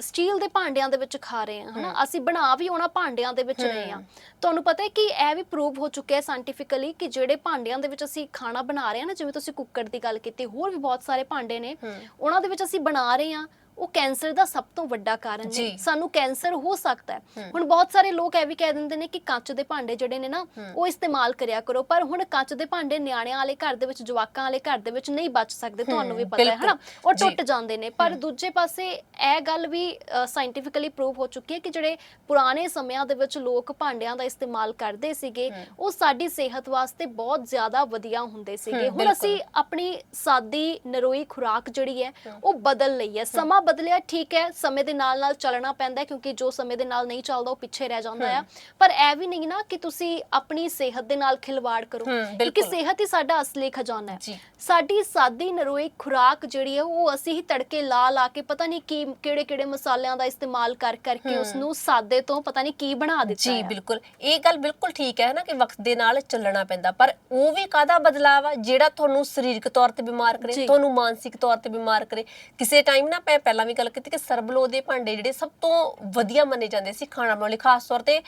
S2: ਸਟੀਲ ਦੇ ਭਾਂਡਿਆਂ ਦੇ ਵਿੱਚ ਖਾ ਰਹੇ ਹਾਂ ਹਨਾ? ਅਸੀਂ ਬਣਾ ਵੀ ਉਹਨਾਂ ਭਾਂਡਿਆਂ ਦੇ ਵਿੱਚ ਰਹੇ ਹਾਂ। ਤੁਹਾਨੂੰ ਪਤਾ ਹੈ ਕਿ ਇਹ ਵੀ ਪ੍ਰੂਵ ਹੋ ਚੁੱਕਿਆ ਹੈ ਸਾਇੰਟੀਫਿਕਲੀ ਕਿ ਜਿਹੜੇ ਭਾਂਡਿਆਂ ਦੇ ਵਿੱਚ ਅਸੀਂ ਖਾਣਾ ਬਣਾ ਰਹੇ ਹਾਂ ਨਾ ਜਿਵੇਂ ਤੁਸੀਂ ਕੁੱਕਰ ਦੀ ਗੱਲ ਕੀਤੀ ਹੋਰ ਵੀ ਬਹੁਤ ਸਾਰੇ ਭਾਂਡੇ ਨੇ। ਉਹਨਾਂ ਦੇ ਵਿੱਚ ਅਸੀਂ ਬਣਾ ਰਹੇ ਹਾਂ। ਉਹ ਕੈਂਸਰ ਦਾ ਸਭ ਤੋਂ ਵੱਡਾ ਕਾਰਨ
S1: ਜੀ।
S2: ਸਾਨੂੰ ਕੈਂਸਰ ਹੋ ਸਕਦਾ ਹੈ। ਹੁਣ ਬਹੁਤ ਸਾਰੇ ਲੋਕ ਇਹ ਵੀ ਕਹਿ ਦਿੰਦੇ ਨੇ ਕਿ ਕੱਚ ਦੇ ਭਾਂਡੇ ਜਿਹੜੇ ਨੇ ਨਾ ਉਹ ਇਸਤੇਮਾਲ ਕਰਿਆ ਕਰੋ। ਪਰ ਹੁਣ ਕੱਚ ਦੇ ਭਾਂਡੇ ਨਿਆਣਿਆਂ ਵਾਲੇ ਘਰ ਦੇ ਵਿੱਚ ਜਵਾਕਾਂ ਵਾਲੇ ਘਰ ਦੇ ਵਿੱਚ ਨਹੀਂ ਬਚ ਸਕਦੇ ਤੁਹਾਨੂੰ ਵੀ ਪਤਾ ਹੈ। ਹਨਾ? ਉਹ। ਟੁੱਟ ਜਾਂਦੇ ਨੇ। ਪਰ ਦੂਜੇ ਪਾਸੇ ਇਹ ਗੱਲ ਵੀ ਸਾਇੰਟੀਫਿਕਲੀ ਪ੍ਰੂਵ ਹੋ ਚੁੱਕੀ ਹੈ ਕਿ ਜਿਹੜੇ ਪੁਰਾਣੇ ਸਮਿਆਂ ਦੇ ਵਿੱਚ ਲੋਕ ਭਾਂਡਿਆਂ ਦਾ ਇਸਤੇਮਾਲ ਕਰਦੇ ਸੀਗੇ ਉਹ ਸਾਡੀ ਸਿਹਤ ਵਾਸਤੇ ਬਹੁਤ ਜ਼ਿਆਦਾ ਵਧੀਆ ਹੁੰਦੇ ਸੀਗੇ। ਹੁਣ। ਅਸੀਂ ਆਪਣੀ ਸਾਦੀ ਨਰੋਈ ਖੁਰਾਕ ਜਿਹੜੀ ਹੈ। ਉਹ ਬਦਲ ਲਈ ਹੈ। ਸਮਾਂ ਬਦਲਿਆ ਠੀਕ ਹੈ ਸਮੇਂ ਦੇ ਨਾਲ ਨਾਲ ਚੱਲਣਾ ਪੈਂਦਾ ਕਿਉਂਕਿ ਜੋ ਸਮੇਂ ਦੇ ਨਾਲ ਨਹੀਂ ਚੱਲਦਾ ਉਹ ਪਿੱਛੇ ਰਹਿ ਜਾਂਦਾ ਆ। ਪਰ ਇਹ ਵੀ ਨਹੀਂ ਨਾ ਕਿ ਤੁਸੀਂ ਆਪਣੀ ਸਿਹਤ ਦੇ ਨਾਲ ਖਿਲਵਾੜ ਕਰੋ ਕਿਉਂਕਿ। ਸਿਹਤ ਹੀ ਸਾਡਾ ਅਸਲੀ ਖਜ਼ਾਨਾ ਹੈ। ਸਾਡੀ ਸਾਦੀ ਨਰੋਈ ਖੁਰਾਕ ਜਿਹੜੀ ਹੈ ਉਹ ਅਸੀਂ ਹੀ ਤੜਕੇ ਲਾ ਲਾ ਕੇ ਪਤਾ ਨਹੀਂ ਕੀ ਕਿਹੜੇ ਕਿਹੜੇ ਮਸਾਲਿਆਂ ਦਾ ਇਸਤੇਮਾਲ ਕਰ ਕਰਕੇ ਉਸ ਨੂੰ ਸਾਦੇ ਤੋਂ ਪਤਾ ਨਹੀਂ ਕੀ ਬਣਾ ਦਿੱਤਾ
S1: ਜੀ ਬਿਲਕੁਲ। ਇਹ ਗੱਲ ਬਿਲਕੁਲ ਠੀਕ ਹੈ ਨਾ ਕਿ ਵਕਤ ਦੇ ਨਾਲ ਚੱਲਣਾ ਪੈਂਦਾ ਪਰ ਉਹ ਵੀ ਕਾਦਾ ਬਦਲਾਵ ਆ ਜਿਹੜਾ ਤੁਹਾਨੂੰ ਸਰੀਰਕ ਤੌਰ ਤੇ ਬਿਮਾਰ ਕਰੇ। ਤੁਹਾਨੂੰ ਮਾਨਸਿਕ ਤੌਰ ਤੇ ਬਿਮਾਰ ਕਰੇ। ਕਿਸੇ ਟਾਈਮ ਨਾ ਮੈਂ ਪਹਿਲਾਂ ਵੀ ਗੱਲ ਕੀਤੀ ਕਿ ਸਰਬਲੋ ਦੇ ਭਾਂਡੇ ਜਿਹੜੇ ਸਭ ਤੋਂ ਵਧੀਆ ਮੰਨੇ ਜਾਂਦੇ ਸੀ ਖਾਣਾ ਬਣਾਉਣ ਲਈ, ਖਾਸ ਤੌਰ ਤੇ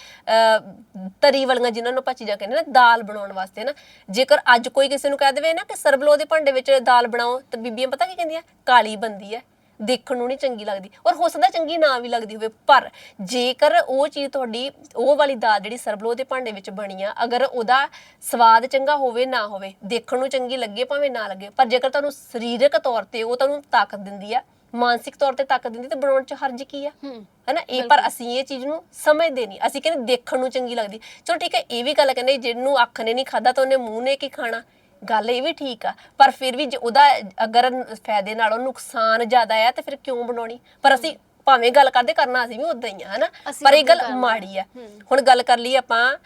S1: ਤਰੀ ਵਾਲੀਆਂ ਜਿਨ੍ਹਾਂ ਨੂੰ ਆਪਾਂ ਚੀਜ਼ਾਂ ਕਹਿੰਦੇ ਨਾ, ਦਾਲ ਬਣਾਉਣ ਵਾਸਤੇ ਨਾ ਜੇਕਰ ਅੱਜ ਕੋਈ ਕਿਸੇ ਨੂੰ ਕਹਿ ਦੇਵੇ ਨਾ ਕਿ ਸਰਬਲੋ ਦੇ ਭਾਂਡੇ ਵਿੱਚ ਦਾਲ ਬਣਾਓ, ਤਾਂ ਬੀਬੀਆਂ ਪਤਾ ਕੀ ਕਹਿੰਦੀਆਂ? ਕਾਲੀ ਬੰਦੀ ਹੈ। ਦੇਖਣ ਨੂੰ ਨਹੀਂ ਚੰਗੀ ਲੱਗਦੀ। ਔਰ ਹੋ ਸਕਦਾ ਚੰਗੀ ਨਾ ਵੀ ਲੱਗਦੀ ਹੋਵੇ, ਪਰ ਜੇਕਰ ਉਹ ਚੀਜ਼ ਤੁਹਾਡੀ, ਉਹ ਵਾਲੀ ਦਾਲ ਜਿਹੜੀ ਸਰਬਲੋ ਦੇ ਭਾਂਡੇ ਵਿੱਚ ਬਣੀ ਆ, ਅਗਰ ਉਹਦਾ ਸਵਾਦ ਚੰਗਾ ਹੋਵੇ, ਨਾ ਹੋਵੇ, ਦੇਖਣ ਨੂੰ ਚੰਗੀ ਲੱਗੇ, ਭਾਵੇਂ ਨਾ ਲੱਗੇ, ਪਰ ਜੇਕਰ ਤੁਹਾਨੂੰ ਸਰੀਰਕ ਤੌਰ ਤੇ ਉਹ ਤੁਹਾਨੂੰ ਤਾਕਤ ਦਿੰਦੀ ਆ ਮਾਨਸਿਕ ਤੌਰ ਤੇ ਤਾਕਤ ਦਿੰਦੀ ਤੇ ਬਣਾਉਣ ਚ ਹਰਜ ਕੀ ਆ? ਹਨਾ? ਇਹ ਪਰ ਅਸੀਂ ਇਹ ਚੀਜ਼ ਨੂੰ ਸਮਝਦੇ ਨਹੀਂ। ਅਸੀਂ ਕਹਿੰਦੇ ਦੇਖਣ ਨੂੰ ਚੰਗੀ ਲੱਗਦੀ। ਚਲੋ ਠੀਕ ਹੈ ਇਹ ਵੀ ਗੱਲ ਕਹਿੰਦੇ ਜਿਹਨੂੰ ਅੱਖ ਨੇ ਨਹੀਂ ਖਾਦਾ ਤਾਂ ਉਹਨੇ ਮੂੰਹ ਨੇ ਕੀ ਖਾਣਾ? ਗੱਲ ਇਹ ਵੀ ਠੀਕ ਆ। ਪਰ ਫਿਰ ਵੀ ਜੇ ਉਹਦਾ ਅਗਰ ਫਾਇਦੇ ਨਾਲੋਂ ਨੁਕਸਾਨ ਜ਼ਿਆਦਾ ਆ ਤੇ ਫਿਰ ਕਿਉਂ ਬਣਾਉਣੀ? ਪਰ ਅਸੀਂ ਭਾਵੇਂ ਗੱਲ ਕਰਦੇ ਕਰਨਾ ਅਸੀਂ ਵੀ ਉਦਾਂ ਹੀ ਆ ਹਨਾ? ਪਰ ਇਹ ਗੱਲ। ਮਾੜੀ ਆ। ਹੁਣ ਗੱਲ ਕਰ ਲਈ ਆਪਾਂ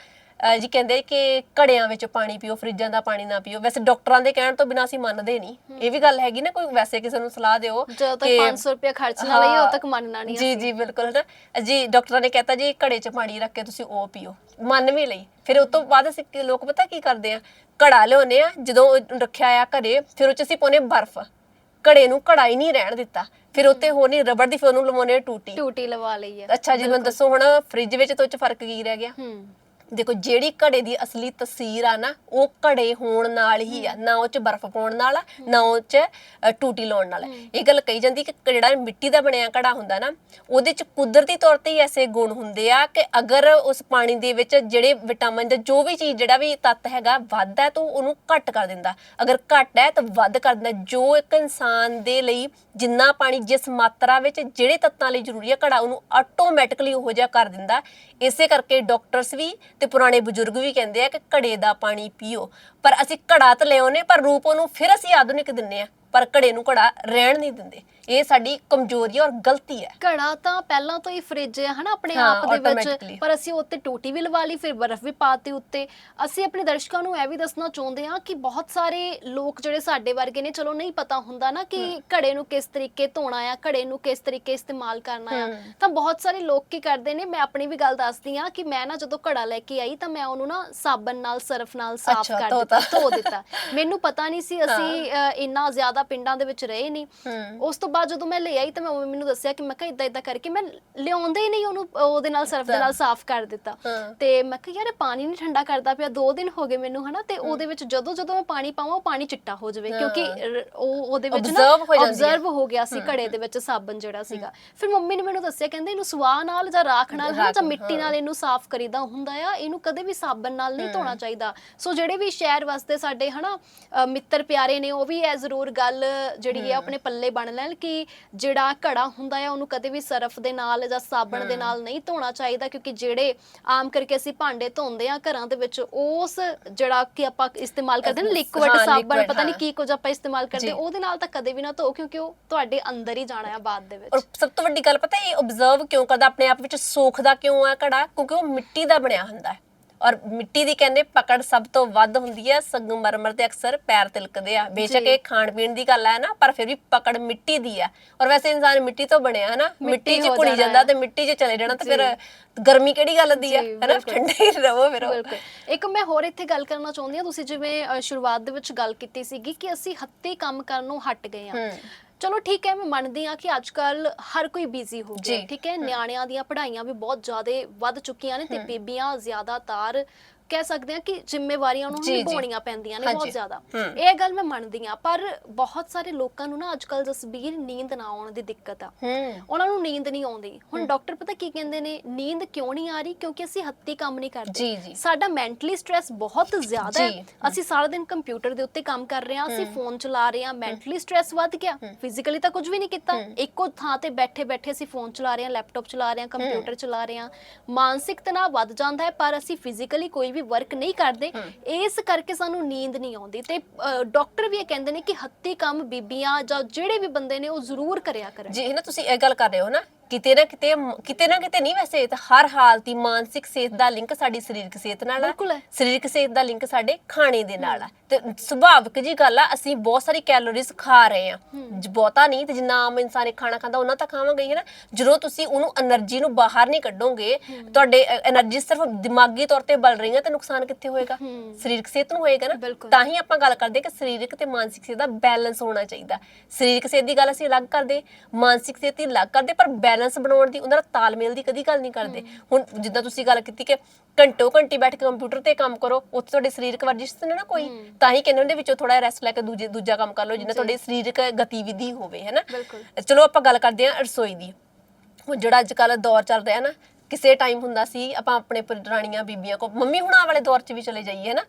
S1: ਅਹ ਜੀ ਕਹਿੰਦੇ ਕਿ ਘੜਿਆਂ ਵਿੱਚ ਪਾਣੀ ਪੀਓ ਫਰਿੱਜਾਂ ਦਾ ਪਾਣੀ ਨਾ ਪੀਓ। ਵੈਸੇ ਡਾਕਟਰਾਂ ਦੇ ਕਹਿਣ ਤੋਂ ਬਿਨਾਂ ਅਸੀਂ ਮੰਨਦੇ ਨਹੀਂ। ਇਹ ਵੀ ਗੱਲ ਹੈਗੀ ਨਾ ਕੋਈ ਵੈਸੇ ਕਿਸੇ ਨੂੰ ਸਲਾਹ ਦਿਓ
S2: ਜਦੋਂ ਤੱਕ
S1: ਕਿ-
S2: 500 ਰੁਪਏ ਖਰਚ ਨਾ ਲਈਏ। ਉਦੋਂ ਤੱਕ ਮੰਨਣਾ ਨਹੀਂ
S1: ਜੀ ਜੀ ਬਿਲਕੁਲ ਨਾ। ਜੀ ਡਾਕਟਰਾਂ ਨੇ ਕਹਿਤਾ ਜੀ ਘੜੇ 'ਚ ਪਾਣੀ ਰੱਖ ਕੇ ਤੁਸੀਂ ਉਹ ਪੀਓ। ਮੰਨ ਵੀ ਲਈ। ਫਿਰ ਉਸ ਤੋਂ ਬਾਅਦ ਅਸੀਂ ਕਿ- ਲੋਕ ਪਤਾ ਕੀ ਕਰਦੇ ਆ? ਘੜਾ ਲਿਆਉਂਦੇ ਆ ਜਦੋਂ ਉਹ ਰੱਖਿਆ ਆ ਘਰੇ ਫਿਰ ਉਹ 'ਚ ਅਸੀਂ ਪਾਉਨੇ ਬਰਫ਼। ਘੜੇ ਨੂੰ ਘੜਾ ਹੀ ਨਹੀਂ ਰਹਿਣ ਦਿੱਤਾ। ਫਿਰ ਉੱਤੇ ਹੋਰ ਨਹੀਂ ਰਬੜ ਦੀ ਫਿਰ ਉਹਨੂੰ ਲਵਾਉਨੇ ਟੂਟੀ।
S2: ਟੂਟੀ ਲਵਾ ਲਈ ਹੈ
S1: ਅੱਛਾ ਜੀ ਮੈਨੂੰ ਦੱਸੋ ਹੁਣ ਫ੍ਰਿਜ ਵਿੱਚ ਤੋਂ ਚ ਫ਼ਰਕ ਕੀ ਰਹਿ ਗਿਆ?
S2: ਹੂੰ।
S1: ਦੇਖੋ ਜਿਹੜੀ ਘੜੇ ਦੀ ਅਸਲੀ ਤਸਵੀਰ ਆ ਨਾ ਉਹ ਘੜੇ ਹੋਣ ਨਾਲ ਹੀ ਆ। ਨਾ ਉਹ ਚ ਬਰਫ਼ ਪਾਉਣ ਨਾਲ ਆ ਨਾ ਉਹ ਚ ਅ, ਟੂਟੀ ਲਾਉਣ ਨਾਲ ਆ। ਇਹ ਗੱਲ ਕਹੀ ਜਾਂਦੀ ਕਿ ਜਿਹੜਾ ਮਿੱਟੀ ਦਾ ਬਣਿਆ ਘੜਾ ਹੁੰਦਾ ਨਾ ਉਹਦੇ ਚ ਕੁਦਰਤੀ ਤੌਰ ਤੇ ਹੀ ਐਸੇ ਗੁਣ ਹੁੰਦੇ ਆ ਕਿ ਅਗਰ ਉਸ ਪਾਣੀ ਦੇ ਵਿੱਚ ਜਿਹੜੇ ਵਿਟਾਮਿਨ ਜਾਂ ਜੋ ਵੀ ਚੀਜ਼ ਜਿਹੜਾ ਵੀ ਤੱਤ ਹੈਗਾ ਵੱਧ ਹੈ ਤਾਂ ਉਹਨੂੰ ਘੱਟ ਕਰ ਦਿੰਦਾ। ਅਗਰ ਘੱਟ ਹੈ ਤਾਂ ਵੱਧ ਕਰ ਦਿੰਦਾ। ਜੋ ਇੱਕ ਇਨਸਾਨ ਦੇ ਲਈ ਜਿੰਨਾ ਪਾਣੀ ਜਿਸ ਮਾਤਰਾ ਵਿੱਚ ਜਿਹੜੇ ਤੱਤਾਂ ਲਈ ਜ਼ਰੂਰੀ ਹੈ ਘੜਾ ਉਹਨੂੰ ਆਟੋਮੈਟਿਕਲੀ ਉਹੋ ਜਿਹਾ ਕਰ ਦਿੰਦਾ। ਇਸੇ ਕਰਕੇ ਡਾਕਟਰਸ ਵੀ ਤੇ ਪੁਰਾਣੇ ਬਜ਼ੁਰਗ ਵੀ ਕਹਿੰਦੇ ਆ ਕਿ ਘੜੇ ਦਾ ਪਾਣੀ ਪੀਓ। ਪਰ ਅਸੀਂ ਘੜਾ ਤਾਂ ਲਿਆਉਨੇ ਪਰ ਰੂਪ ਉਹਨੂੰ ਫਿਰ ਅਸੀਂ ਆਧੁਨਿਕ ਦਿੰਨੇ ਆ ਪਰ ਘੜੇ ਨੂੰ ਘੜਾ ਰਹਿਣ ਨਹੀਂ ਦਿੰਦੇ। ਇਹ ਸਾਡੀ ਕਮਜ਼ੋਰੀ ਔਰ ਗਲਤੀ ਹੈ
S2: ਘੜਾ ਤਾਂ ਪਹਿਲਾਂ ਤੋਂ ਹੀ ਫ੍ਰਿਜ ਹੈ ਹਨਾ ਆਪਣੇ
S1: ਹਾਂ,
S2: ਆਪ ਦੇ ਵਿੱਚ
S1: automatically।
S2: ਪਰ ਅਸੀਂ ਉੱਤੇ ਟੂਟੀ ਵੀ ਲਵਾ ਲਈ ਫਿਰ ਬਰਫ਼ ਵੀ ਪਾਤੀ ਉੱਤੇ ਅਸੀਂ ਆਪਣੇ ਦਰਸ਼ਕਾਂ ਨੂੰ ਇਹ ਵੀ ਦੱਸਣਾ ਚਾਹੁੰਦੇ ਹਾਂ ਕਿ ਬਹੁਤ ਸਾਰੇ ਲੋਕ ਜਿਹੜੇ ਸਾਡੇ ਵਰਗੇ ਨੇ ਚਲੋ ਨਹੀਂ ਪਤਾ ਹੁੰਦਾ ਨਾ ਕਿ ਘੜੇ ਨੂੰ ਕਿਸ ਤਰੀਕੇ ਧੋਣਾ ਆ ਘੜੇ ਨੂੰ ਕਿਸ ਤਰੀਕੇ ਇਸਤੇਮਾਲ ਕਰਨਾ ਆ
S1: ਹਮ।
S2: ਤਾਂ ਬਹੁਤ ਸਾਰੇ ਲੋਕ ਕੀ ਕਰਦੇ ਨੇ ਮੈਂ ਆਪਣੀ ਵੀ ਗੱਲ ਦੱਸਦੀ ਆ ਕਿ ਮੈਂ ਨਾ ਜਦੋਂ ਘੜਾ ਲੈ ਕੇ ਆਈ ਤਾਂ ਮੈਂ ਉਹਨੂੰ ਨਾ ਸਾਬਣ ਨਾਲ ਸਰਫ ਨਾਲ ਸਾਫ਼
S1: ਅੱਛਾ,
S2: ਕਰ
S1: ਧੋਤਾ।
S2: ਦਿੱਤਾ ਧੋ ਦਿੱਤਾ ਮੈਨੂੰ ਪਤਾ ਨਹੀਂ ਸੀ ਅਸੀਂ ਅ, ਇੰਨਾ ਜ਼ਿਆਦਾ ਪਿੰਡਾਂ ਦੇ ਵਿੱਚ ਰਹੇ ਨਹੀਂ
S1: ਹਮ।
S2: ਉਸ ਤੋਂ ਬਾਅਦ ਜਦੋਂ ਮੈਂ ਲੈ ਆਈ ਤਾਂ ਮੈਂ ਮੰਮੀ ਨੂੰ ਦੱਸਿਆ ਕਿ ਮੈਂ ਕਿਹਾ ਇਦਾਂ ਇਦਾਂ ਕਰਕੇ ਮੈਂ ਲਿਆਉਂਦੇ ਹੀ ਨਹੀਂ ਉਹਨੂੰ ਉਹਦੇ ਨਾਲ ਸਰਫ ਦੇ ਨਾਲ ਸਾਫ਼ ਕਰ ਦਿੱਤਾ। ਤੇ ਮੈਂ ਕਿਹਾ ਯਾਰ ਪਾਣੀ ਨਹੀਂ ਠੰਡਾ ਕਰਦਾ ਪਿਆ 2 ਦਿਨ ਹੋ ਗਏ ਮੈਨੂੰ ਹਨਾ? ਤੇ ਉਹਦੇ ਵਿੱਚ ਜਦੋਂ ਜਦੋਂ ਮੈਂ ਪਾਣੀ ਪਾਵਾਂ ਉਹ ਪਾਣੀ ਚਿੱਟਾ ਹੋ ਜਾਵੇ ਕਿਉਂਕਿ ਉਹ ਉਹਦੇ ਵਿੱਚ ਨਾ
S1: Observe ਹੋ
S2: ਗਿਆ ਸੀ ਘੜੇ ਦੇ ਵਿੱਚ ਸਾਬਣ ਜਿਹੜਾ ਸੀਗਾ। ਫਿਰ ਮੰਮੀ ਨੇ ਮੈਨੂੰ ਦੱਸਿਆ ਕਹਿੰਦੇ ਇਹਨੂੰ ਸਵਾਹ ਨਾਲ ਜਾਂ ਰਾਖ ਨਾਲ ਜਾਂ ਮਿੱਟੀ ਨਾਲ ਇਹਨੂੰ ਸਾਫ਼ ਕਰੀਦਾ ਹੁੰਦਾ ਆ। ਇਹਨੂੰ ਕਦੇ ਵੀ ਸਾਬਣ ਨਾਲ ਨਹੀਂ ਧੋਣਾ ਚਾਹੀਦਾ। ਸੋ ਜਿਹੜੇ ਵੀ ਸ਼ਹਿਰ ਵਾਸਤੇ ਸਾਡੇ ਹਨਾ ਮਿੱਤਰ ਪਿਆਰੇ ਨੇ ਉਹ ਵੀ ਇਹ ਜ਼ਰੂਰ ਗੱਲ ਜਿਹੜੀ ਹੈ। ਆਪਣੇ ਪੱਲੇ ਬਣ ਲੈਣ ਕਿ ਜਿਹੜਾ ਘੜਾ ਹੁੰਦਾ ਆ ਉਹਨੂੰ ਕਦੇ ਵੀ ਸਰਫ ਦੇ ਨਾਲ ਜਾਂ ਸਾਬਣ ਦੇ ਨਾਲ ਨਹੀਂ ਧੋਣਾ ਚਾਹੀਦਾ ਕਿਉਂਕਿ ਜਿਹੜੇ ਆਮ ਕਰਕੇ ਅਸੀਂ ਭਾਂਡੇ ਧੋਂਦੇ ਆ ਘਰਾਂ ਦੇ ਵਿੱਚ ਉਸ ਜਿਹੜਾ ਕਿ ਆਪਾਂ ਇਸਤੇਮਾਲ ਕਰਦੇ ਨੇ ਲਿਕੁਇਡ ਸਾਬਣ ਪਤਾ ਨਹੀਂ। ਕੀ ਕੁਝ ਆਪਾਂ ਇਸਤੇਮਾਲ ਕਰਦੇ। ਉਹਦੇ ਨਾਲ ਤਾਂ ਕਦੇ ਵੀ ਨਾ ਧੋ ਕਿਉਂਕਿ ਉਹ ਤੁਹਾਡੇ ਅੰਦਰ ਹੀ ਜਾਣਾ ਆ ਬਾਅਦ ਦੇ
S1: ਔਰ
S2: ਵਿੱਚ
S1: ਸਭ ਤੋਂ ਵੱਡੀ ਗੱਲ ਪਤਾ ਇਹ ਆਬਜ਼ਰਵ ਕਿਉਂ ਕਰਦਾ ਆਪਣੇ ਆਪ ਵਿੱਚ ਸੋਖਦਾ ਕਿਉਂ ਆ ਘੜਾ ਕਿਉਂਕਿ ਉਹ ਮਿੱਟੀ ਦਾ ਬਣਿਆ ਹੁੰਦਾ ਹੈ ਔਰ ਮਿੱਟੀ ਦੀ ਕਹਿੰਦੇ ਪਕੜ ਸਭ ਤੋਂ ਵੱਧ ਹੁੰਦੀ ਹੈ ਸੰਗਮਰਮਰ ਤੇ ਅਕਸਰ ਪੈਰ ਤਿਲਕਦੇ ਆ ਬੇਸ਼ੱਕ। ਇਹ ਖਾਣ ਪੀਣ ਦੀ ਗੱਲ ਹੈ ਨਾ ਪਰ ਫਿਰ ਵੀ ਪਕੜ ਮਿੱਟੀ ਦੀ ਆ ਔਰ ਵੈਸੇ ਇਨਸਾਨ ਮਿੱਟੀ ਤੋਂ ਬਣਿਆ ਹੈ ਨਾ ਮਿੱਟੀ 'ਚ ਘੁਲੀ ਜਾਂਦਾ। ਤੇ ਮਿੱਟੀ 'ਚ ਚਲੇ ਜਾਣਾ ਤੇ ਫਿਰ ਗਰਮੀ ਕਿਹੜੀ ਗੱਲ ਦੀ ਆ
S2: ਜੀ,
S1: ਹੈ ਨਾ
S2: ਬਿਲਕੁਲ।
S1: ਠੰਡੇ ਹੀ ਰਹੋ ਫਿਰ
S2: ਇੱਕ ਮੈਂ ਹੋਰ ਇੱਥੇ ਗੱਲ ਕਰਨਾ ਚਾਹੁੰਦੀ ਹਾਂ ਤੁਸੀਂ ਜਿਵੇਂ ਸ਼ੁਰੂਆਤ ਦੇ ਵਿੱਚ ਗੱਲ ਕੀਤੀ ਸੀਗੀ ਕਿ ਅਸੀਂ ਹੱਥੀਂ ਕੰਮ ਕਰਨ ਨੂੰ ਹਟ ਗਏ ਹੂੰ। ਚਲੋ ਠੀਕ ਹੈ ਮੈਂ ਮੰਨਦੀ ਹਾਂ ਕਿ ਅੱਜ ਕੱਲ ਹਰ ਕੋਈ ਬਿਜ਼ੀ ਹੋ ਗਿਆ ਠੀਕ ਹੈ ਨਿਆਣਿਆਂ ਦੀਆਂ ਪੜ੍ਹਾਈਆਂ ਵੀ ਬਹੁਤ ਜ਼ਿਆਦਾ ਵੱਧ ਚੁੱਕੀਆਂ ਨੇ ਤੇ ਬੀਬੀਆਂ ਜ਼ਿਆਦਾਤਰ ਕਹਿ ਸਕਦੇ ਹਾਂ ਕਿ ਜ਼ਿੰਮੇਵਾਰੀਆਂ ਨੂੰ ਨਿਭਾਉਣੀਆਂ ਪੈਂਦੀਆਂ ਨੇ ਬਹੁਤ ਜ਼ਿਆਦਾ। ਇਹ ਗੱਲ ਮੈਂ ਮੰਨਦੀ ਆ ਪਰ ਬਹੁਤ ਸਾਰੇ ਲੋਕਾਂ ਨੂੰ ਨਾ ਅੱਜਕੱਲ ਜਸਬੀਰ ਨੀਂਦ ਨਾ ਆਉਣ ਦੀ ਦਿੱਕਤ ਆ। ਉਹਨਾਂ ਨੂੰ ਨੀਂਦ ਨਹੀਂ ਆਉਂਦੀ। ਹੁਣ ਡਾਕਟਰ ਪਤਾ ਕੀ ਕਹਿੰਦੇ ਨੇ ਨੀਂਦ ਕਿਉਂ ਨਹੀਂ ਆ ਰਹੀ? ਕਿਉਂਕਿ ਅਸੀਂ ਹੱਤੀ ਕੰਮ ਨਹੀਂ ਕਰਦੇ। ਸਾਡਾ ਮੈਂਟਲੀ ਸਟ੍ਰੈਸ ਬਹੁਤ ਜ਼ਿਆਦਾ ਹੈ। ਅਸੀਂ ਸਾਰਾ ਦਿਨ ਕੰਪਿਊਟਰ ਦੇ ਉੱਤੇ ਕੰਮ ਕਰ ਰਹੇ ਹਾਂ ਅਸੀਂ ਫੋਨ ਚਲਾ ਰਹੇ ਹਾਂ ਮੈਂਟਲੀ ਸਟ੍ਰੈਸ ਵੱਧ ਗਿਆ। ਫਿਜ਼ੀਕਲੀ ਤਾਂ ਕੁਝ ਵੀ ਨਹੀਂ ਕੀਤਾ। ਇੱਕੋ ਥਾਂ ਤੇ ਬੈਠੇ ਬੈਠੇ ਅਸੀਂ ਫੋਨ ਚਲਾ ਰਹੇ ਹਾਂ ਲੈਪਟਾਪ ਚਲਾ ਰਹੇ ਹਾਂ ਕੰਪਿਊਟਰ ਚਲਾ ਰਹੇ ਹਾਂ। ਮਾਨਸਿਕ ਤਣਾਅ ਵੱਧ ਜਾਂਦਾ ਹੈ ਪਰ ਅਸੀਂ ਫਿਜ਼ੀਕਲੀ ਕੋਈ ਵੀ ਵਰਕ ਨਹੀਂ ਕਰਦੇ ਇਸ ਕਰਕੇ ਸਾਨੂੰ ਨੀਂਦ ਨਹੀਂ ਆਉਂਦੀ। ਤੇ ਡਾਕਟਰ ਵੀ ਇਹ ਕਹਿੰਦੇ ਨੇ ਕਿ ਹੱਤੀ ਕੰਮ ਬੀਬੀਆਂ ਜਾਂ ਜਿਹੜੇ ਵੀ ਬੰਦੇ ਨੇ ਉਹ ਜ਼ਰੂਰ ਕਰਿਆ ਕਰਨ
S1: ਜੀ ਨਾ ਤੁਸੀਂ ਇਹ ਗੱਲ ਕਰ ਰਹੇ ਹੋ ਨਾ ਕਿਤੇ ਨਾ ਕਿਤੇ ਕਿਤੇ ਨਾ ਕਿਤੇ ਨਹੀਂ ਵੈਸੇ ਇਹ ਤਾਂ ਹਰ ਹਾਲਤ ਦੀ ਮਾਨਸਿਕ ਸਿਹਤ ਦਾ ਲਿੰਕ ਸਾਡੀ ਸਰੀਰਕ ਸਿਹਤ ਨਾਲ ਆ। ਸਰੀਰਕ ਸਿਹਤ ਦਾ ਲਿੰਕ ਸਾਡੇ ਖਾਣੇ ਦੇ ਨਾਲ ਆ। ਤੇ ਸੁਭਾਵਿਕ ਜੀ ਗੱਲ ਆ ਅਸੀਂ ਬਹੁਤ ਸਾਰੀ ਕੈਲੋਰੀਜ਼ ਖਾ ਰਹੇ ਆ। ਬਹੁਤਾ ਨਹੀਂ ਤੇ ਜਿੰਨਾ ਆਮ ਇਨਸਾਨ ਖਾਣਾ ਖਾਂਦਾ ਉਹਨਾਂ ਤਾਂ ਖਾਵਾਂਗੇ ਹੀ ਨਾ। ਜਦੋਂ ਤੁਸੀਂ ਉਹਨੂੰ એનર્ਜੀ ਨੂੰ ਬਾਹਰ ਨਹੀਂ ਕੱਢੋਗੇ ਤੁਹਾਡੇ એનર્ਜੀ ਸਿਰਫ ਦਿਮਾਗੀ ਤੌਰ ਤੇ ਬਲ ਰਹੀਆਂ ਤੇ ਨੁਕਸਾਨ ਕਿੱਥੇ ਹੋਏਗਾ? ਸਰੀਰਕ ਸਿਹਤ ਨੂੰ ਹੋਏਗਾ ਨਾ।
S2: ਬਿਲਕੁਲ।
S1: ਤਾਂ ਹੀ ਆਪਾਂ ਗੱਲ ਕਰਦੇ ਕਿ ਸਰੀਰਕ ਤੇ ਮਾਨਸਿਕ ਸਿਹਤ ਦਾ ਬੈਲੈਂਸ ਹੋਣਾ ਚਾਹੀਦਾ। ਸਰੀਰਕ ਸਿਹਤ ਦੀ ਗੱਲ ਅਸੀਂ ਅਲੱਗ ਕਰਦੇ ਮਾਨਸਿਕ ਸਿਹਤ ਦੀ ਅਲੱਗ ਕਰਦੇ ਪਰ ਬਣਾਉਣ ਦੀ ਉਹਨਾਂ ਦਾ ਤਾਲਮੇਲ ਦੀ ਕਦੀ ਗੱਲ ਨਹੀਂ ਕਰਦੇ। ਹੁਣ ਜਿੱਦਾਂ ਤੁਸੀਂ ਗੱਲ ਕੀਤੀ ਕਿ ਘੰਟੋ ਘੰਟੀ ਬੈਠ ਕੇ ਕੰਪਿਊਟਰ ਤੇ ਕੰਮ ਕਰੋ ਉੱਥੇ ਤੁਹਾਡੀ ਸਰੀਰਕ ਵਰਜਿਸ਼ ਤਾਂ ਨਾ ਕੋਈ ਤਾਂ ਹੀ ਕਹਿੰਦੇ ਹੁੰਦੇ ਵਿੱਚੋਂ ਥੋੜਾ ਰੈਸਟ ਲੈ ਕੇ ਦੂਜੇ ਦੂਜਾ ਕੰਮ ਕਰ ਲਓ ਜਿੰਨਾ ਤੁਹਾਡੀ ਸਰੀਰਕ ਗਤੀਵਿਧੀ ਹੋਵੇ ਹੈ ਨਾ
S2: ਬਿਲਕੁਲ।
S1: ਚਲੋ ਆਪਾਂ ਗੱਲ ਕਰਦੇ ਹਾਂ ਰਸੋਈ ਦੀ। ਹੁਣ ਜਿਹੜਾ ਅੱਜ ਕੱਲ ਦੌਰ ਚੱਲ ਰਿਹਾ ਨਾ ਕਿਸੇ ਟਾਈਮ ਹੁੰਦਾ ਸੀ ਆਪਾਂ ਆਪਣੇ ਪੁਰਾਣੀਆਂ ਬੀਬੀਆਂ ਕੋ ਮੰਮੀ ਹੁਣਾਂ ਵਾਲੇ ਦੌਰ 'ਚ ਵੀ ਚਲੇ ਜਾਈਏ ਨਾ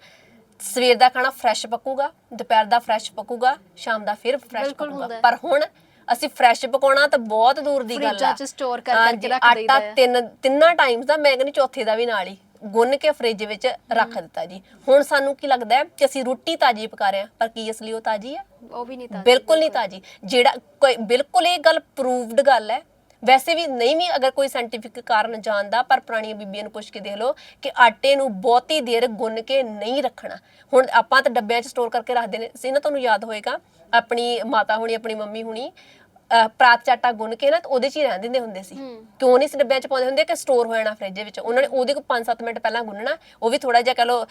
S1: ਸਵੇਰ ਦਾ ਖਾਣਾ ਫਰੈਸ਼ ਪੱਕੂਗਾ ਦੁਪਹਿਰ ਦਾ ਫਰੈਸ਼ ਪੱਕੂਗਾ ਸ਼ਾਮ ਦਾ ਫਿਰ ਫਰੈਸ਼ ਪੱਕੂਗਾ। ਪਰ ਹੁਣ ਅਸੀਂ ਫਰੈਸ਼ ਪਕਾਉਣਾ ਤਾਂ ਬਹੁਤ ਦੂਰ ਦੀ ਗੱਲ ਆ।
S2: ਫਰਿੱਜਾਂ 'ਚ store ਕਰ
S1: ਹਾਂਜੀ,
S2: ਕਰਕੇ ਰੱਖ ਦਈਦਾ।
S1: ਆਟਾ। ਤਿੰਨ ਤਿੰਨਾਂ ਟਾਈਮਸ ਦਾ ਮੈਂ ਕਹਿੰਦੀ ਚੌਥੇ ਦਾ ਵੀ ਨਾਲ ਹੀ ਗੁੰਨ ਕੇ ਫ੍ਰਿਜ ਵਿੱਚ ਰੱਖ ਦਿੱਤਾ ਜੀ। ਹੁਣ ਸਾਨੂੰ ਕੀ ਲੱਗਦਾ ਹੈ ਕਿ ਅਸੀਂ ਰੋਟੀ ਤਾਜੀ ਪਕਾ ਰਹੇ ਹਾਂ ਪਰ ਕੀ ਅਸਲੀ ਉਹ ਤਾਜੀ ਹੈ?
S2: ਉਹ ਵੀ ਨਹੀਂ ਤਾਂ
S1: ਬਿਲਕੁਲ ਨਹੀਂ ਤਾਜੀ। ਜਿਹੜਾ ਕੋਈ ਬਿਲਕੁਲ ਇਹ ਗੱਲ ਪ੍ਰੂਵਡ ਗੱਲ ਹੈ। ਵੈਸੇ ਵੀ ਨਹੀਂ ਵੀ ਅਗਰ ਕੋਈ ਸਾਇੰਟੀਫਿਕ ਕਾਰਨ ਜਾਣਦਾ ਪਰ ਪੁਰਾਣੀਆਂ ਬੀਬੀਆਂ ਨੂੰ ਪੁੱਛ ਕੇ ਦੇਖ ਲਓ ਕਿ ਆਟੇ ਨੂੰ ਬਹੁਤੀ ਦੇਰ ਗੁੰਨ ਕੇ ਨਹੀਂ ਰੱਖਣਾ। ਹੁਣ ਆਪਾਂ ਤਾਂ ਡੱਬਿਆਂ 'ਚ ਸਟੋਰ ਕਰਕੇ ਰੱਖਦੇ ਨੇ। ਸੀ ਨਾ ਤੁਹਾਨੂੰ ਯਾਦ ਹੋਏਗਾ ਆਪਣੀ ਮਾਤਾ ਹੁਣੀ ਆਪਣੀ ਮੰਮੀ ਹੁਣੀ ਅਹ ਪਰਾਤ ਚ ਆਟਾ ਗੁੰਨ ਕੇ ਨਾ ਤੇ ਉਹਦੇ 'ਚ ਹੀ ਰਹਿਣ ਦਿੰਦੇ ਹੁੰਦੇ ਸੀ। ਕਿਉਂ ਨਹੀਂ ਸੀ? ਡੱਬਿਆਂ 'ਚ ਪਾਉਂਦੇ ਹੁੰਦੇ ਕਿ ਸਟੋਰ ਹੋ ਜਾਣਾ ਫ੍ਰਿਜ ਵਿੱਚ। ਉਹਨਾਂ ਨੇ ਉਹਦੇ ਕੋ 5-7 ਮਿੰਟ ਪਹਿਲਾਂ ਗੁੰਨਣਾ। ਉਹ ਵੀ ਥੋੜਾ ਜਿਹਾ ਕਹ ਲਓ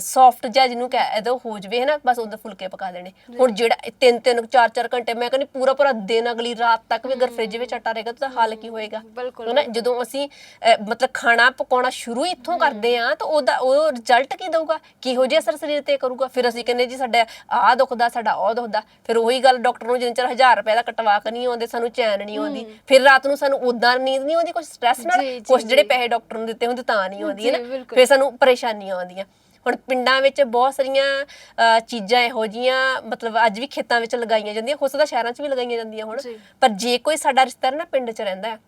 S1: ਸੌਫਟ ਜਿਹਾ ਜਿਹਨੂੰ ਕਹਿ ਇਹਦਾ ਹੋ ਜਵੇ ਹੈ ਨਾ ਬਸ ਉਹਦੇ ਫੁਲਕੇ ਪਕਾ ਦੇਣੇ। ਹੁਣ ਜਿਹੜਾ ਤਿੰਨ ਤਿੰਨ ਚਾਰ ਚਾਰ ਘੰਟੇ ਮੈਂ ਕਹਿੰਦੀ ਪੂਰਾ ਪੂਰਾ ਦਿਨ ਅਗਲੀ ਰਾਤ ਤੱਕ ਵੀ ਅਗਰ ਫ੍ਰਿਜ ਵਿੱਚ ਆਟਾ ਰਹੇਗਾ ਤਾਂ ਹਾਲ ਕੀ ਹੋਏਗਾ?
S2: ਬਿਲਕੁਲ।
S1: ਹੈ ਨਾ ਜਦੋਂ ਅਸੀਂ ਅਹ, ਮਤਲਬ ਖਾਣਾ ਪਕਾਉਣਾ ਸ਼ੁਰੂ ਹੀ ਇੱਥੋਂ ਕਰਦੇ ਆ ਤਾਂ ਉਹਦਾ ਉਹ ਰਿਜ਼ਲਟ ਕੀ ਦਊਗਾ? ਕਿਹੋ ਜਿਹਾ ਅਸਰ ਸਰੀਰ ਤੇ ਕਰੂਗਾ? ਫਿਰ ਅਸੀਂ ਕਹਿੰਦੇ ਜੀ ਸਾਡਾ ਆਹ ਦੁਖਦਾ ਸਾਡਾ ਉਹ ਦੁਖਦਾ। ਫਿਰ ਉਹੀ ਗੱਲ ਡਾਕਟਰ ਨੂੰ ਜਿੰਨ ਚਿਰ 1000 ਰੁਪਏ ਦਾ ਕਟਵਾ ਕੇ ਨਹੀਂ ਆਉਂਦੇ ਸਾਨੂੰ ਚੈਨ ਨਹੀਂ ਆਉਂਦੀ ਫਿਰ ਰਾਤ ਨੂੰ ਸਾਨੂੰ ਉਦਾਂ ਨੀਂਦ ਨਹੀਂ ਆਉਂਦੀ ਕੁਝ ਸਟ੍ਰੈਸ ਨਾਲ ਕੁਝ ਜਿਹੜੇ। ਪੈਸੇ ਡਾਕਟਰ ਨੂੰ ਦਿੱਤੇ ਹੁੰਦੇ ਤਾਂ ਨਹੀਂ ਆਉਂਦੀ ਹੈ ਨਾ। ਫਿਰ ਸਾਨੂੰ ਪਰੇਸ਼ਾਨੀਆਂ ਆਉਂਦੀਆਂ ਹੁਣ ਪਿੰਡਾਂ ਵਿੱਚ ਬਹੁਤ ਸਾਰੀਆਂ ਚੀਜ਼ਾਂ ਇਹੋ ਜੀਆਂ ਮਤਲਬ ਅੱਜ ਵੀ ਖੇਤਾਂ ਵਿੱਚ ਲਗਾਈਆਂ ਜਾਂਦੀਆਂ ਹੋ ਸਕਦਾ ਸ਼ਹਿਰਾਂ 'ਚ ਵੀ ਲਗਾਈਆਂ ਜਾਂਦੀਆਂ ਹੁਣ। ਪਰ ਜੇ ਕੋਈ ਸਾਡਾ ਰਿਸ਼ਤੇਦਾਰ ਨਾ ਪਿੰਡ 'ਚ ਰਹਿੰਦਾ ਹੈ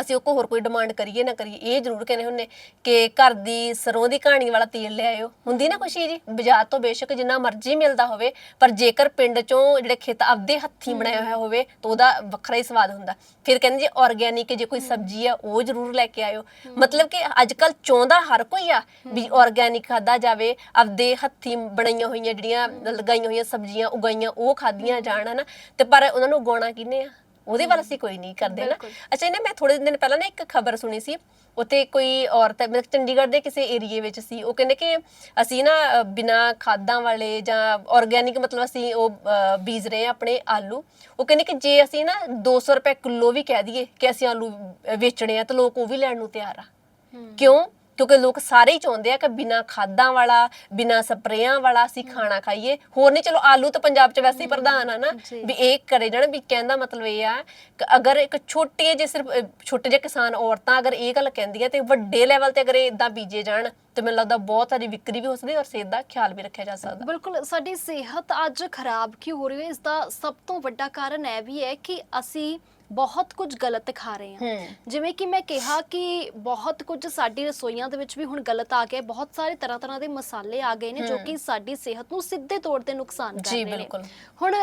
S1: ਅਸੀਂ ਉਹ ਕੋ ਹੋਰ ਕੋਈ ਡਿਮਾਂਡ ਕਰੀਏ ਨਾ ਕਰੀਏ ਇਹ ਜ਼ਰੂਰ ਕਹਿੰਦੇ ਹੁੰਨੇ ਕਿ ਘਰ ਦੀ ਸਰੋਂ ਦੀ ਕਹਾਣੀ ਵਾਲਾ ਤੇਲ ਲੈ ਆਇਓ। ਹੁੰਦੀ ਨਾ ਖੁਸ਼ੀ ਜੀ ਬਾਜ਼ਾਰ ਤੋਂ ਬੇਸ਼ੱਕ ਜਿੰਨਾ ਮਰਜ਼ੀ ਮਿਲਦਾ ਹੋਵੇ ਪਰ ਜੇਕਰ ਪਿੰਡ ਚੋਂ ਜਿਹੜੇ ਖੇਤ ਆਪਦੇ ਹੱਥੀਂ ਬਣਾਇਆ ਹੋਇਆ ਹੋਵੇ ਤਾਂ ਉਹਦਾ ਵੱਖਰਾ ਹੀ ਸਵਾਦ ਹੁੰਦਾ। ਫਿਰ ਕਹਿੰਦੇ ਜੀ ਆਰਗੇਨਿਕ ਜੇ ਕੋਈ ਸਬਜ਼ੀ ਆ ਉਹ ਜ਼ਰੂਰ ਲੈ ਕੇ ਆਇਓ। ਮਤਲਬ ਕਿ ਅੱਜ ਕੱਲ ਚਾਹੁੰਦਾ ਹਰ ਕੋਈ ਆ ਵੀ ਆਰਗੇਨਿਕ ਖਾਦਾ ਜਾਵੇ ਆਪਦੇ ਹੱਥੀਂ ਬਣਾਈਆਂ ਹੋਈਆਂ ਜਿਹੜੀਆਂ ਲਗਾਈਆਂ ਹੋਈਆਂ ਸਬਜ਼ੀਆਂ ਉਗਾਈਆਂ ਉਹ ਖਾਧੀਆਂ ਜਾਣ ਹਨਾ। ਤੇ ਪਰ ਉਹਨਾਂ ਨੂੰ ਉਗਾਉਣਾ ਕਿਹਨੇ ਆ? ਉਹਦੇ ਵੱਲ ਅਸੀਂ ਕੋਈ ਨਹੀਂ ਕਰਦੇ ਨਾ। ਅੱਛਾ ਇਹਨੇ ਮੈਂ ਥੋੜੇ ਦਿਨ ਪਹਿਲਾਂ ਨਾ ਇੱਕ ਖਬਰ ਸੁਣੀ ਸੀ। ਉੱਥੇ ਕੋਈ ਔਰਤ ਹੈ ਮਤਲਬ ਚੰਡੀਗੜ੍ਹ ਦੇ ਕਿਸੇ ਏਰੀਏ ਵਿੱਚ ਸੀ। ਉਹ ਕਹਿੰਦੇ ਕਿ ਅਸੀਂ ਨਾ ਬਿਨਾਂ ਖਾਦਾਂ ਵਾਲੇ ਜਾਂ ਆਰਗੇਨਿਕ ਮਤਲਬ ਅਸੀਂ ਉਹ ਬੀਜ ਰਹੇ ਹਾਂ ਆਪਣੇ ਆਲੂ। ਉਹ ਕਹਿੰਦੇ ਕਿ ਜੇ ਅਸੀਂ ਨਾ 200 ਰੁਪਏ ਕਿਲੋ ਵੀ ਕਹਿ ਦਈਏ ਕਿ ਅਸੀਂ ਆਲੂ ਵੇਚਣੇ ਆ ਤਾਂ ਲੋਕ ਉਹ ਵੀ ਲੈਣ ਨੂੰ ਤਿਆਰ ਆ। ਕਿਉਂ? ਕਿਉਂਕਿ ਲੋਕ ਸਾਰੇ ਹੀ ਚਾਹੁੰਦੇ ਆ ਕਿ ਬਿਨਾਂ ਖਾਦਾਂ ਵਾਲਾ ਬਿਨਾਂ ਸਪਰੇਆਂ ਵਾਲਾ ਅਸੀਂ ਖਾਣਾ ਖਾਈਏ। ਹੋਰ ਨਹੀਂ ਚਲੋ ਆਲੂ ਤਾਂ ਪੰਜਾਬ 'ਚ ਵੈਸੇ ਹੀ ਪ੍ਰਧਾਨ ਆ ਨਾ
S2: ਜੀ।
S1: ਵੀ ਇਹ ਕਰੇ ਜਾਣ ਵੀ ਕਹਿੰਦਾ ਮਤਲਬ ਇਹ ਆ ਕਿ ਅਗਰ ਇੱਕ ਛੋਟੇ ਜਿਹੇ ਸਿਰਫ ਛੋਟੇ ਜਿਹੇ ਕਿਸਾਨ ਔਰਤਾਂ ਅਗਰ ਇਹ ਗੱਲ ਕਹਿੰਦੀਆਂ ਤੇ ਵੱਡੇ ਲੈਵਲ ਤੇ ਅਗਰ ਇਦਾਂ ਬੀਜੇ ਜਾਣ ਤੇ ਮੈਨੂੰ ਲੱਗਦਾ ਬਹੁਤ ਸਾਰੀ ਵਿਕਰੀ ਵੀ ਹੋ ਸਕਦੀ ਔਰ ਸਿਹਤ ਦਾ ਖਿਆਲ ਵੀ ਰੱਖਿਆ ਜਾ ਸਕਦਾ।
S2: ਬਿਲਕੁਲ ਸਾਡੀ ਸਿਹਤ ਅੱਜ ਖਰਾਬ ਕਿਉਂ ਹੋ ਰਹੀ ਹੈ? ਇਸ ਦਾ ਸਭ ਤੋਂ ਵੱਡਾ ਕਾਰਨ ਇਹ ਵੀ ਹੈ ਕਿ ਅਸੀਂ ਬਹੁਤ ਕੁਝ ਗਲਤ ਖਾ ਰਹੇ ਹਾਂ ਜਿਵੇਂ ਕਿ ਮੈਂ ਕਿਹਾ ਕਿ ਬਹੁਤ ਕੁਝ ਸਾਡੀ ਰਸੋਈਆਂ ਦੇ ਵਿੱਚ ਵੀ ਹੁਣ ਗਲਤ ਆ ਗਿਆ। ਬਹੁਤ ਸਾਰੇ ਤਰ੍ਹਾਂ ਤਰ੍ਹਾਂ ਦੇ ਮਸਾਲੇ ਆ ਗਏ ਨੇ ਜੋ ਕਿ ਸਾਡੀ ਸਿਹਤ ਨੂੰ ਸਿੱਧੇ ਤੌਰ ਤੇ ਨੁਕਸਾਨ ਕਰ ਰਹੇ ਨੇ। ਹੁਣ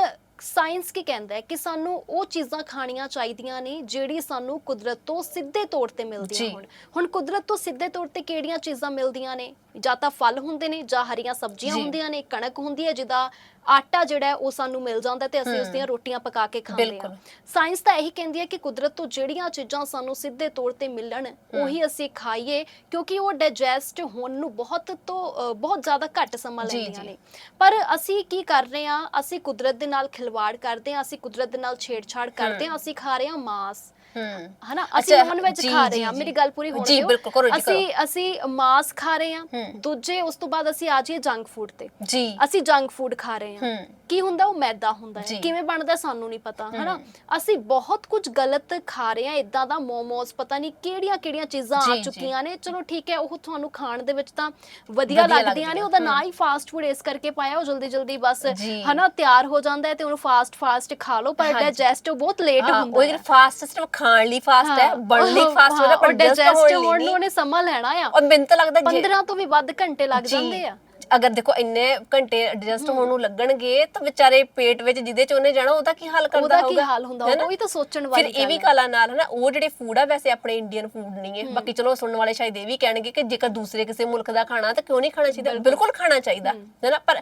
S2: ਸਾਇੰਸ ਕੀ ਕਹਿੰਦਾ ਹੈ ਕਿ ਸਾਨੂੰ ਉਹ ਚੀਜ਼ਾਂ ਖਾਣੀਆਂ ਚਾਹੀਦੀਆਂ ਨੇ ਜਿਹੜੀ ਸਾਨੂੰ ਕੁਦਰਤ ਤੋਂ ਸਿੱਧੇ ਤੌਰ ਤੇ ਮਿਲਦੀਆਂ। ਹੋਣ ਹੁਣ ਕੁਦਰਤ ਤੋਂ ਸਿੱਧੇ ਤੌਰ ਤੇ ਕਿਹੜੀਆਂ ਚੀਜ਼ਾਂ ਮਿਲਦੀਆਂ ਨੇ ਜਾਂ ਤਾਂ ਫਲ ਹੁੰਦੇ ਨੇ ਜਾਂ ਹਰੀਆਂ ਸਬਜ਼ੀਆਂ। ਹੁੰਦੀਆਂ ਨੇ ਕਣਕ ਹੁੰਦੀ ਹੈ ਜਿਹਦਾ ਆਟਾ ਜਿਹੜਾ ਉਹ ਸਾਨੂੰ ਮਿਲ ਜਾਂਦਾ ਤੇ ਅਸੀਂ ਉਸ ਦੀਆਂ ਰੋਟੀਆਂ ਪਕਾ ਕੇ ਖਾਂਦੇ ਹਾਂ। ਸਾਇੰਸ ਤਾਂ ਇਹੀ ਕਹਿੰਦੀ ਹੈ ਕਿ ਕੁਦਰਤ ਤੋਂ ਜਿਹੜੀਆਂ ਚੀਜ਼ਾਂ ਸਾਨੂੰ ਸਿੱਧੇ ਤੌਰ ਤੇ ਮਿਲਣ ਉਹੀ ਅਸੀਂ ਖਾਈਏ ਕਿਉਂਕਿ ਉਹ ਡਾਈਜੈਸਟ ਹੋਣ ਨੂੰ ਬਹੁਤ ਤੋਂ ਬਹੁਤ ਜ਼ਿਆਦਾ ਘੱਟ ਸਮਾਂ ਲੈਂਦੀਆਂ। ਨੇ ਪਰ ਅਸੀਂ ਕੀ ਕਰ ਰਹੇ ਹਾਂ ਅਸੀਂ ਕੁਦਰਤ ਦੇ ਨਾਲ ਖਿਲਵਾੜ ਕਰਦੇ ਹਾਂ ਅਸੀਂ ਕੁਦਰਤ ਦੇ ਨਾਲ ਛੇੜਛਾੜ ਕਰਦੇ ਹਾਂ ਅਸੀਂ ਖਾ ਰਹੇ ਹਾਂ ਮਾਸ
S1: ਹੂੰ
S2: ਹਨਾ ਅਸੀਂ
S1: ਅੱਛਾ,
S2: ਨੌਨ ਵੈਜ
S1: ਜੀ,
S2: ਖਾ ਰਹੇ
S1: ਜੀ,
S2: ਹਾਂ
S1: ਜੀ।
S2: ਮੇਰੀ ਗੱਲ ਪੂਰੀ ਹੋਣ
S1: ਜੀ,
S2: ਦਿਓ।
S1: ਬਿਲਕੁਲ, ਕਰੋ ਜੀ,
S2: ਅਸੀਂ ਅਸੀਂ ਮਾਸ ਖਾ ਰਹੇ ਹਾਂ
S1: ਹੂੰ।
S2: ਦੂਜੇ ਉਸ ਤੋਂ ਬਾਅਦ ਅਸੀਂ ਆ ਜਾਈਏ ਜੰਕ ਫੂਡ ਤੇ
S1: ਜੀ
S2: ਅਸੀਂ ਜੰਕ ਫੂਡ ਖਾ ਰਹੇ ਹਾਂ
S1: ਹੂੰ
S2: ਕੀ ਹੁੰਦਾ ਉਹ ਮੈਦਾ ਹੁੰਦਾ
S1: ਜੀ।
S2: ਹੈ ਕਿਵੇਂ ਬਣਦਾ ਸਾਨੂੰ ਨਹੀਂ ਪਤਾ ਹਨਾ ਅਸੀਂ ਬਹੁਤ ਕੁਝ ਗਲਤ ਖਾ ਰਹੇ ਹਾਂ ਇਦਾਂ ਦਾ ਮੋਮੋਸ ਪਤਾ ਨਹੀਂ ਕਿਹੜੀਆਂ ਕਿਹੜੀਆਂ ਚੀਜ਼ਾਂ ਆ
S1: ਜੀ, ਜੀ।
S2: ਚੁੱਕੀਆਂ ਨੇ ਚਲੋ ਠੀਕ ਹੈ ਉਹ ਤੁਹਾਨੂੰ ਖਾਣ ਦੇ ਵਿੱਚ ਤਾਂ ਵਧੀਆ
S1: ਵਧੀਆ
S2: ਲੱਗਦੀਆਂ ਨੇ ਉਹਦਾ ਨਾਂ ਹੀ ਫਾਸਟ ਫੂਡ ਇਸ ਕਰਕੇ ਪਾਇਆ ਉਹ ਜਲਦੀ ਜਲਦੀ ਬਸ
S1: ਜੀ।
S2: ਹਨਾ ਤਿਆਰ ਹੋ ਜਾਂਦਾ ਹੈ ਤੇ ਉਹਨੂੰ ਫਾਸਟ ਫਾਸਟ ਖਾ ਲਓ ਪਰ
S1: ਹਾਂਜੀ।
S2: ਡਾਈਜੈਸਟ ਬਹੁਤ ਲੇਟ
S1: ਹਾਂ,
S2: ਹੁੰਦਾ
S1: ਉਹ ਜਿਹੜਾ ਫਾਸਟ ਸਿਰਫ ਖਾਣ ਲਈ ਫਾਸਟ ਹੈ ਬਣਨ ਲਈ ਫਾਸਟ ਹੋਣਾ ਪਰ
S2: ਡਾਈਜੈਸਟ ਹੋਣ ਨੂੰ ਉਹਨੇ ਸਮਾਂ ਲੈਣਾ ਆ।
S1: ਔਰ ਮੈਨੂੰ ਤਾਂ ਲੱਗਦਾ ਜੇ
S2: 15 ਤੋਂ ਵੀ ਵੱਧ ਘੰਟੇ ਲੱਗ ਜਾਂਦੇ ਆ।
S1: ਅਗਰ ਦੇਖੋ ਇੰਨੇ ਘੰਟੇ ਐਡਜਸਟ ਹੋਣ ਨੂੰ ਲੱਗਣਗੇ ਤਾਂ ਵਿਚਾਰੇ ਪੇਟ ਵਿੱਚ ਜਿਹਦੇ ਚ ਉਹਨੇ ਜਾਣਾ ਉਹਦਾ ਕੀ ਹਾਲ ਕਰਦਾ
S2: ਉਹਦਾ
S1: ਹੋਊਗਾ
S2: ਕੀ ਹਾਲ ਹੁੰਦਾ? ਉਹ ਵੀ ਤਾਂ ਸੋਚਣ
S1: ਫਿਰ
S2: ਵਾਲੀ
S1: ਇਹ ਵੀ। ਕਲਾ ਨਾਲ ਹਨਾ ਉਹ ਜਿਹੜੇ ਫੂਡ ਆ ਵੈਸੇ ਆਪਣੇ ਇੰਡੀਅਨ ਫੂਡ ਨਹੀਂ ਹੈ। ਬਾਕੀ ਚਲੋ ਸੁਣਨ ਵਾਲੇ ਸ਼ਾਇਦ ਇਹ ਵੀ ਕਹਿਣਗੇ ਕਿ ਜੇਕਰ ਦੂਸਰੇ ਕਿਸੇ ਮੁਲਕ ਦਾ ਖਾਣਾ ਤਾਂ ਕਿਉਂ ਨਹੀਂ ਖਾਣਾ ਚਾਹੀਦਾ? ਬਿਲਕੁਲ। ਖਾਣਾ ਚਾਹੀਦਾ ਹੈ। ਨਾ? ਪਰ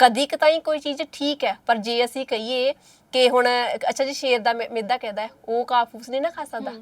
S1: ਕਦੀ ਕਤਾਈ ਕੋਈ ਚੀਜ਼ ਠੀਕ ਹੈ ਪਰ ਜੇ ਅਸੀਂ ਕਹੀਏ ਕਿ ਹੁਣ ਅੱਛਾ ਜੀ ਸ਼ੇਰ ਦਾ ਮਿ- ਮਿੱਦਾ ਕਹਿੰਦਾ ਹੈ ਉਹ ਕਾਫੂਸ ਨਹੀਂ ਨਾ ਖਾ ਸਕਦਾ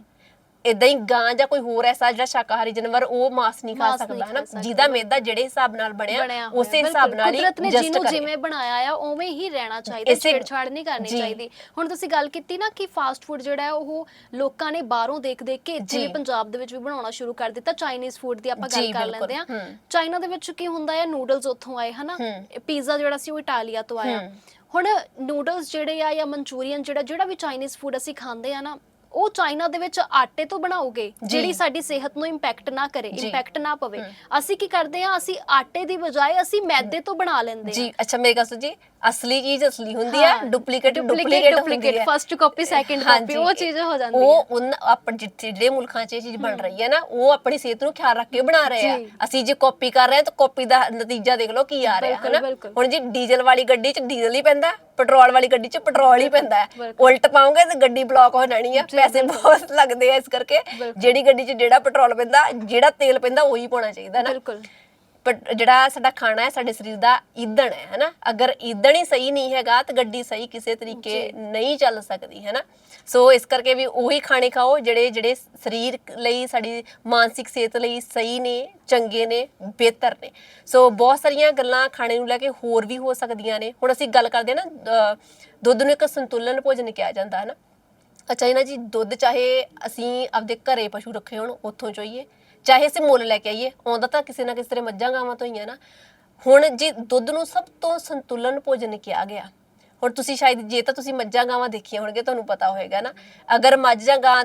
S1: ਇਦਾਂ ਹੀ ਗਾਂ ਜਾਂ ਕੋਈ ਹੋਰ ਐਸਾ ਜਿਹੜਾ ਸ਼ਾਕਾਹਾਰੀ ਜਾਨਵਰ ਉਹ ਮਾਸ ਨਹੀਂ ਖਾ
S2: ਮਾਸ ਨਹੀਂ
S1: ਸਕਦਾ ਹੈ ਨਾ
S2: ਖਾ ਸਕਦਾ।
S1: ਜਿਹਦਾ ਮਿੱਦਾ ਜਿਹੜੇ ਹਿਸਾਬ ਨਾਲ ਬਣਿਆ
S2: ਬਣਿਆ ਹੋਇਆ,
S1: ਉਸੇ ਹਿਸਾਬ। ਨਾਲ ਹੀ
S2: ਕੁਦਰਤ ਨੇ ਜਿਹਨੂੰ
S1: ਕਰੇ।
S2: ਜਿਵੇਂ ਬਣਾਇਆ ਆ ਉਵੇਂ ਹੀ ਰਹਿਣਾ ਚਾਹੀਦਾ
S1: ਇਸੇ-
S2: ਛੇੜਛਾੜ ਨਹੀਂ ਕਰਨੀ
S1: ਜੀ।
S2: ਚਾਹੀਦੀ ਹੁਣ ਤੁਸੀਂ ਗੱਲ ਕੀਤੀ ਨਾ ਕਿ ਫਾਸਟ ਫੂਡ ਜਿਹੜਾ ਹੈ ਉਹ ਲੋਕਾਂ ਨੇ ਬਾਹਰੋਂ ਦੇਖ ਦੇਖ ਕੇ ਇੱਥੇ
S1: ਜੀ।
S2: ਵੀ ਪੰਜਾਬ ਦੇ ਵਿੱਚ ਵੀ ਬਣਾਉਣਾ ਸ਼ੁਰੂ ਕਰ ਦਿੱਤਾ ਚਾਈਨੀਜ਼ ਫੂਡ ਦੀ ਆਪਾਂ ਗੱਲ
S1: ਜੀ,
S2: ਕਰ
S1: ਬਿਲਕੁਲ।
S2: ਲੈਂਦੇ ਆ
S1: ਹਮ।
S2: ਚਾਈਨਾ ਦੇ ਵਿੱਚ ਕੀ ਹੁੰਦਾ ਹੈ ਨੂਡਲਸ ਉੱਥੋਂ ਆਏ ਹਨਾ
S1: ਹਮ।
S2: ਪੀਜ਼ਾ ਜਿਹੜਾ ਸੀ ਉਹ ਇਟਾਲੀਆ ਤੋਂ ਆਇਆ
S1: ਹਮ।
S2: ਹੁਣ ਨੂਡਲਸ ਜਿਹੜੇ ਆ ਜਾਂ ਮਨਚੂਰੀਅਨ ਜਿਹੜਾ ਜਿਹੜਾ ਵੀ ਚਾਈਨੀਜ਼ ਫੂਡ ਅਸੀਂ ਖਾਂਦੇ ਆ ਨਾ ਉਹ ਚਾਈਨਾ ਦੇ ਵਿੱਚ ਆਟੇ ਤੋਂ ਬਣਾਉਗੇ ਜਿਹੜੀ ਸਾਡੀ ਸਿਹਤ ਨੂੰ ਇੰਪੈਕਟ ਨਾ ਕਰੇ। ਇੰਪੈਕਟ ਨਾ ਪਵੇ। ਅਸੀਂ ਕੀ ਕਰਦੇ ਆ ਅਸੀਂ ਆਟੇ ਦੀ ਬਜਾਏ ਅਸੀਂ ਮੈਦੇ ਤੋਂ ਬਣਾ ਲੈਂਦੇ ਆ
S1: ਜੀ ਅੱਛਾ ਮੇਰੇ ਕਹੋ ਜੀ ਅਸਲੀ ਚੀਜ਼ ਅਸਲੀ ਹੁੰਦੀ ਹੈ? ਡੁਪਲੀਕੇਟ ਡੁਪਲੀਕੇਟ
S2: ਡੁਪਲੀਕੇਟ
S1: ਹੈ।
S2: ਫਸਟ ਕਾਪੀ ਸੈਕੰਡ ਕਾਪੀ ਉਹ ਚੀਜ਼ ਹੋ ਜਾਂਦੀ
S1: ਉਹ
S2: ਹੈ
S1: ਉਨ ਆਪਣ ਜਿੱਥੇ ਜਿਹੜੇ ਮੁਲਕਾਂ 'ਚ ਇਹ ਚੀਜ਼ ਬਣ ਰਹੀ ਹੈ ਨਾ ਉਹ ਆਪਣੀ ਸਿਹਤ ਨੂੰ ਖਿਆਲ ਰੱਖ ਕੇ ਬਣਾ ਰਹੇ ਆ। ਅਸੀਂ ਜੇ ਕਾਪੀ ਕਰ ਰਹੇ ਹਾਂ ਤਾਂ ਕਾਪੀ ਦਾ ਨਤੀਜਾ ਦੇਖ ਲਓ ਕੀ ਆ ਰਿਹਾ ਹੈ ਨਾ। ਹੁਣ ਜੀ ਡੀਜ਼ਲ ਵਾਲੀ ਗੱਡੀ 'ਚ ਡੀਜ਼ਲ ਹੀ ਪੈਂਦਾ। ਪੈਟਰੋਲ ਵਾਲੀ ਗੱਡੀ 'ਚ ਪੈਟਰੋਲ ਹੀ ਪੈਂਦਾ ਹੈ। ਉਲਟ ਪਾਉਂਗੇ ਤਾਂ ਗੱਡੀ ਬਲੌਕ ਹੋ ਜਾਣੀ ਆ।
S2: ਜੀ,
S1: ਪੈਸੇ ਬਹੁਤ ਲੱਗਦੇ ਆ ਇਸ ਕਰਕੇ। ਜਿਹੜੀ ਗੱਡੀ 'ਚ ਜਿਹੜਾ ਪੈਟਰੋਲ ਪੈਂਦਾ ਜਿਹੜਾ ਤੇਲ ਪੈਂਦਾ ਉਹੀ ਪਾਉਣਾ ਚਾਹੀਦਾ ਨਾ।
S2: ਬਿਲਕੁਲ।
S1: ਜਿਹੜਾ ਸਾਡਾ ਖਾਣਾ ਹੈ ਸਾਡੇ ਸਰੀਰ ਦਾ ਈਂਧਣ ਹੈ ਹੈਨਾ? ਅਗਰ ਈਂਧਣ ਹੀ ਸਹੀ ਨਹੀਂ ਹੈਗਾ ਤਾਂ ਗੱਡੀ ਸਹੀ ਕਿਸੇ ਤਰੀਕੇ ਨਹੀਂ ਚੱਲ ਸਕਦੀ ਹੈਨਾ? ਸੋ ਇਸ ਕਰਕੇ ਵੀ ਉਹੀ ਖਾਣੇ ਖਾਓ ਜਿਹੜੇ ਜਿਹੜੇ ਸਰੀਰ ਲਈ ਸਾਡੀ ਮਾਨਸਿਕ ਸਿਹਤ ਲਈ ਸਹੀ ਨੇ ਚੰਗੇ ਨੇ ਬਿਹਤਰ ਨੇ। ਸੋ ਬਹੁਤ ਸਾਰੀਆਂ ਗੱਲਾਂ ਖਾਣੇ ਨੂੰ ਲੈ ਕੇ ਹੋਰ ਵੀ ਹੋ ਸਕਦੀਆਂ ਨੇ। ਹੁਣ ਅਸੀਂ ਗੱਲ ਕਰਦੇ ਹਾਂ ਨਾ ਦੁੱਧ ਨੂੰ ਇੱਕ ਸੰਤੁਲਨ ਭੋਜਨ ਕਿਹਾ ਜਾਂਦਾ ਹੈ ਨਾ ਅੱਛਾ ਇਹਨਾਂ ਜੀ ਦੁੱਧ ਚਾਹੇ ਅਸੀਂ ਆਪਦੇ ਘਰੇ ਪਸ਼ੂ ਰੱਖੇ ਹੋਣ ਉੱਥੋਂ ਚੋਈਏ। ਚਾਹੇ ਅਸੀਂ ਮੁੱਲ ਲੈ ਕੇ ਆਈਏ ਆਉਂਦਾ ਤਾਂ ਕਿਸੇ ਨਾ ਕਿਸੇ ਤਰ੍ਹਾਂ ਮੱਝਾਂ ਗਾਵਾਂ ਤੋਂ ਹੀ ਹੈ ਨਾ। ਹੁਣ ਜੇ ਦੁੱਧ ਨੂੰ ਸਭ ਤੋਂ ਸੰਤੁਲਨ ਭੋਜਨ ਕਿਹਾ ਗਿਆ ਹੁਣ ਤੁਸੀਂ ਸ਼ਾਇਦ ਜੇ ਤਾਂ ਤੁਸੀਂ ਮੱਝਾਂ ਗਾਵਾਂ ਦੇਖੀਆਂ ਹੋਣਗੇ ਤੁਹਾਨੂੰ ਪਤਾ ਹੋਏਗਾ ਨਾ। ਅਗਰ ਮੱਝ ਜਾਂ ਗਾਂ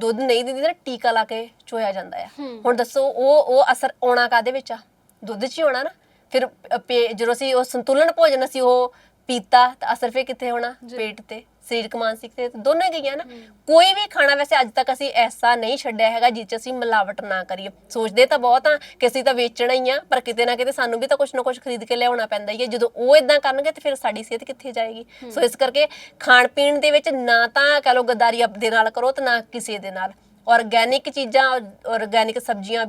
S1: ਦੁੱਧ ਨਹੀਂ ਦਿੰਦੀ ਤਾਂ ਟੀਕਾ ਲਾ ਕੇ ਚੋਇਆ ਜਾਂਦਾ ਆ। ਹੁਣ ਦੱਸੋ ਉਹ ਉਹ ਅਸਰ ਆਉਣਾ ਕਾਦੇ ਵਿੱਚ ਆ? ਦੁੱਧ 'ਚ ਹੀ ਹੋਣਾ ਨਾ। ਫਿਰ ਜਦੋਂ ਅਸੀਂ ਉਹ ਸੰਤੁਲਨ ਭੋਜਨ ਅਸੀਂ ਉਹ ਪੀਤਾ ਤਾਂ ਅਸਰ ਫਿਰ ਕਿੱਥੇ ਹੋਣਾ? ਪੇਟ ਤੇ ਸਰੀਰਕ ਮਾਨਸਿਕ ਤੇ ਦੋਨੋਂ ਗਈਆਂ ਨਾ। ਕੋਈ ਵੀ ਖਾਣਾ ਵੈਸੇ ਅੱਜ ਤੱਕ ਅਸੀਂ ਐਸਾ ਨਹੀਂ ਛੱਡਿਆ ਹੈਗਾ ਜਿਸ 'ਚ ਅਸੀਂ ਮਿਲਾਵਟ ਨਾ ਕਰੀਏ। ਸੋਚਦੇ ਤਾਂ ਬਹੁਤ ਆ ਕਿ ਅਸੀਂ ਤਾਂ ਵੇਚਣਾ ਹੀ ਆ ਪਰ ਕਿਤੇ ਨਾ ਕਿਤੇ ਸਾਨੂੰ ਵੀ ਤਾਂ ਕੁਝ ਨਾ ਕੁਝ ਖਰੀਦ ਕੇ ਲਿਆਉਣਾ ਪੈਂਦਾ ਹੀ ਹੈ। ਜਦੋਂ ਉਹ ਇਦਾਂ ਕਰਨਗੇ ਤੇ ਫਿਰ ਸਾਡੀ ਸਿਹਤ ਕਿੱਥੇ ਜਾਏਗੀ? ਸੋ ਇਸ ਕਰਕੇ ਖਾਣ ਪੀਣ ਦੇ ਵਿੱਚ ਨਾ ਤਾਂ ਕਹ ਲਓ ਗੱਦਾਰੀ ਆਪਦੇ ਨਾਲ ਕਰੋ ਤੇ ਨਾ ਕਿਸੇ ਦੇ ਨਾਲ। ਆਰਗੈਨਿਕ ਚੀਜ਼ਾਂ ਆਰਗੈਨਿਕ ਸਬਜ਼ੀਆਂ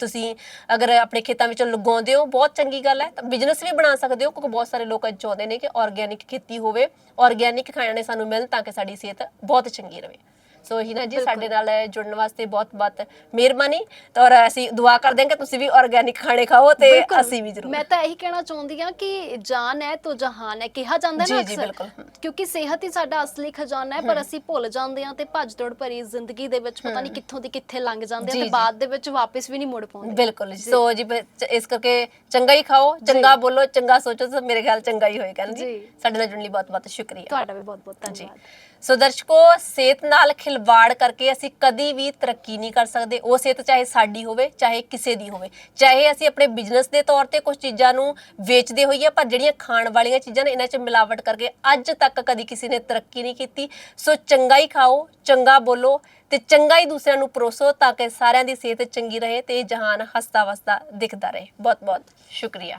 S1: ਤੁਸੀਂ ਅਗਰ ਆਪਣੇ ਖੇਤਾਂ ਵਿੱਚ ਲਗਾਉਂਦੇ ਹੋ, ਬਹੁਤ ਚੰਗੀ ਗੱਲ ਹੈ। ਤਾਂ ਬਿਜ਼ਨਸ ਵੀ ਬਣਾ ਸਕਦੇ ਹੋ, ਕਿਉਂਕਿ ਬਹੁਤ ਸਾਰੇ ਲੋਕ ਚਾਹੁੰਦੇ ਨੇ ਕਿ ਆਰਗੈਨਿਕ ਖੇਤੀ ਹੋਵੇ ਆਰਗੈਨਿਕ ਖਾਣੇ ਸਾਨੂੰ ਮਿਲਣ ਤਾਂ ਕਿ ਸਾਡੀ ਸਿਹਤ ਬਹੁਤ ਚੰਗੀ ਰਹੇ। ਸੋ ਹੀ ਨਾ ਜੀ ਸਾਡੇ ਨਾਲ ਜੁੜਨ ਵਾਸਤੇ ਬਹੁਤ ਬਹੁਤ ਮਿਹਰਬਾਨੀ ਤਾਂ ਔਰ ਅਸੀਂ ਦੁਆ ਕਰਦੇ ਹਾਂ ਕਿ ਤੁਸੀਂ ਵੀ ਆਰਗੈਨਿਕ ਖਾਣੇ ਖਾਓ ਤੇ। ਅਸੀਂ ਵੀ ਜ਼ਰੂਰ।
S2: ਮੈਂ ਤਾਂ ਇਹੀ ਕਹਿਣਾ ਚਾਹੁੰਦੀ ਆ ਕਿ ਜਾਨ ਹੈ ਤਾਂ ਜਹਾਨ ਹੈ ਕਿਹਾ ਜਾਂਦਾ ਨਾ
S1: ਜੀ,
S2: ਅਕਸਰ
S1: ਬਿਲਕੁਲ।
S2: ਕਿਉਂਕਿ ਸਿਹਤ ਹੀ ਸਾਡਾ ਅਸਲੀ ਖਜ਼ਾਨਾ ਹੈ ਪਰ ਅਸੀਂ ਭੁੱਲ ਜਾਂਦੇ ਆ ਤੇ ਭੱਜ ਦੌੜ ਭਰੀ ਜ਼ਿੰਦਗੀ ਦੇ ਵਿੱਚ ਪਤਾ ਨਹੀਂ ਕਿੱਥੋਂ ਦੀ ਕਿੱਥੇ ਲੰਘ ਜਾਂਦੇ ਆ ਤੇ। ਬਾਅਦ ਦੇ ਵਿੱਚ ਵਾਪਸ ਵੀ ਨਹੀਂ ਮੁੜ ਪਾਉਂਦੇ।
S1: ਬਿਲਕੁਲ ਜੀ। ਸੋ ਜੀ ਇਸ ਕਰਕੇ ਚੰਗਾ ਹੀ ਖਾਓ ਚੰਗਾ ਬੋਲੋ ਚੰਗਾ ਸੋਚੋ ਤਾਂ ਮੇਰੇ ਖਿਆਲ ਚੰਗਾ ਹੀ ਹੋਏਗਾ
S2: ਜੀ।
S1: ਸਾਡੇ ਨਾਲ ਜੁੜਨ ਲਈ ਬਹੁਤ ਬਹੁਤ ਸ਼ੁਕਰੀਆ।
S2: ਤੁਹਾਡਾ ਵੀ ਬਹੁਤ ਬਹੁਤ
S1: ਜੀ।
S2: ਧੰਨਵਾਦ।
S1: ਸੋ ਦਰਸ਼ਕੋ, ਸਿਹਤ ਨਾਲ ਖਿਲਵਾੜ ਕਰਕੇ ਅਸੀਂ ਕਦੀ ਵੀ ਤਰੱਕੀ ਨਹੀਂ ਕਰ ਸਕਦੇ। ਉਹ ਸਿਹਤ ਚਾਹੇ ਸਾਡੀ ਹੋਵੇ, ਚਾਹੇ ਕਿਸੇ ਦੀ ਹੋਵੇ। ਚਾਹੇ ਅਸੀਂ ਆਪਣੇ ਬਿਜ਼ਨਸ ਦੇ ਤੌਰ ਤੇ ਕੁਝ ਚੀਜ਼ਾਂ ਨੂੰ ਵੇਚਦੇ ਹੋਈਏ, ਪਰ ਜਿਹੜੀਆਂ ਖਾਣ ਵਾਲੀਆਂ ਚੀਜ਼ਾਂ ਨੇ, ਇਹਨਾਂ 'ਚ ਮਿਲਾਵਟ ਕਰਕੇ ਅੱਜ ਤੱਕ ਕਦੀ ਕਿਸੇ ਨੇ ਤਰੱਕੀ ਨਹੀਂ ਕੀਤੀ। ਸੋ ਚੰਗਾ ਹੀ ਖਾਓ, ਚੰਗਾ ਬੋਲੋ ਤੇ ਚੰਗਾ ਹੀ ਦੂਸਰਿਆਂ ਨੂੰ ਪਰੋਸੋ ਤਾਂ ਕਿ ਸਾਰਿਆਂ ਦੀ ਸਿਹਤ ਚੰਗੀ ਰਹੇ ਤੇ ਇਹ ਜਹਾਨ ਹਸਤਾ ਵਸਦਾ ਦਿਖਦਾ ਰਹੇ। ਬਹੁਤ ਬਹੁਤ ਸ਼ੁਕਰੀਆ।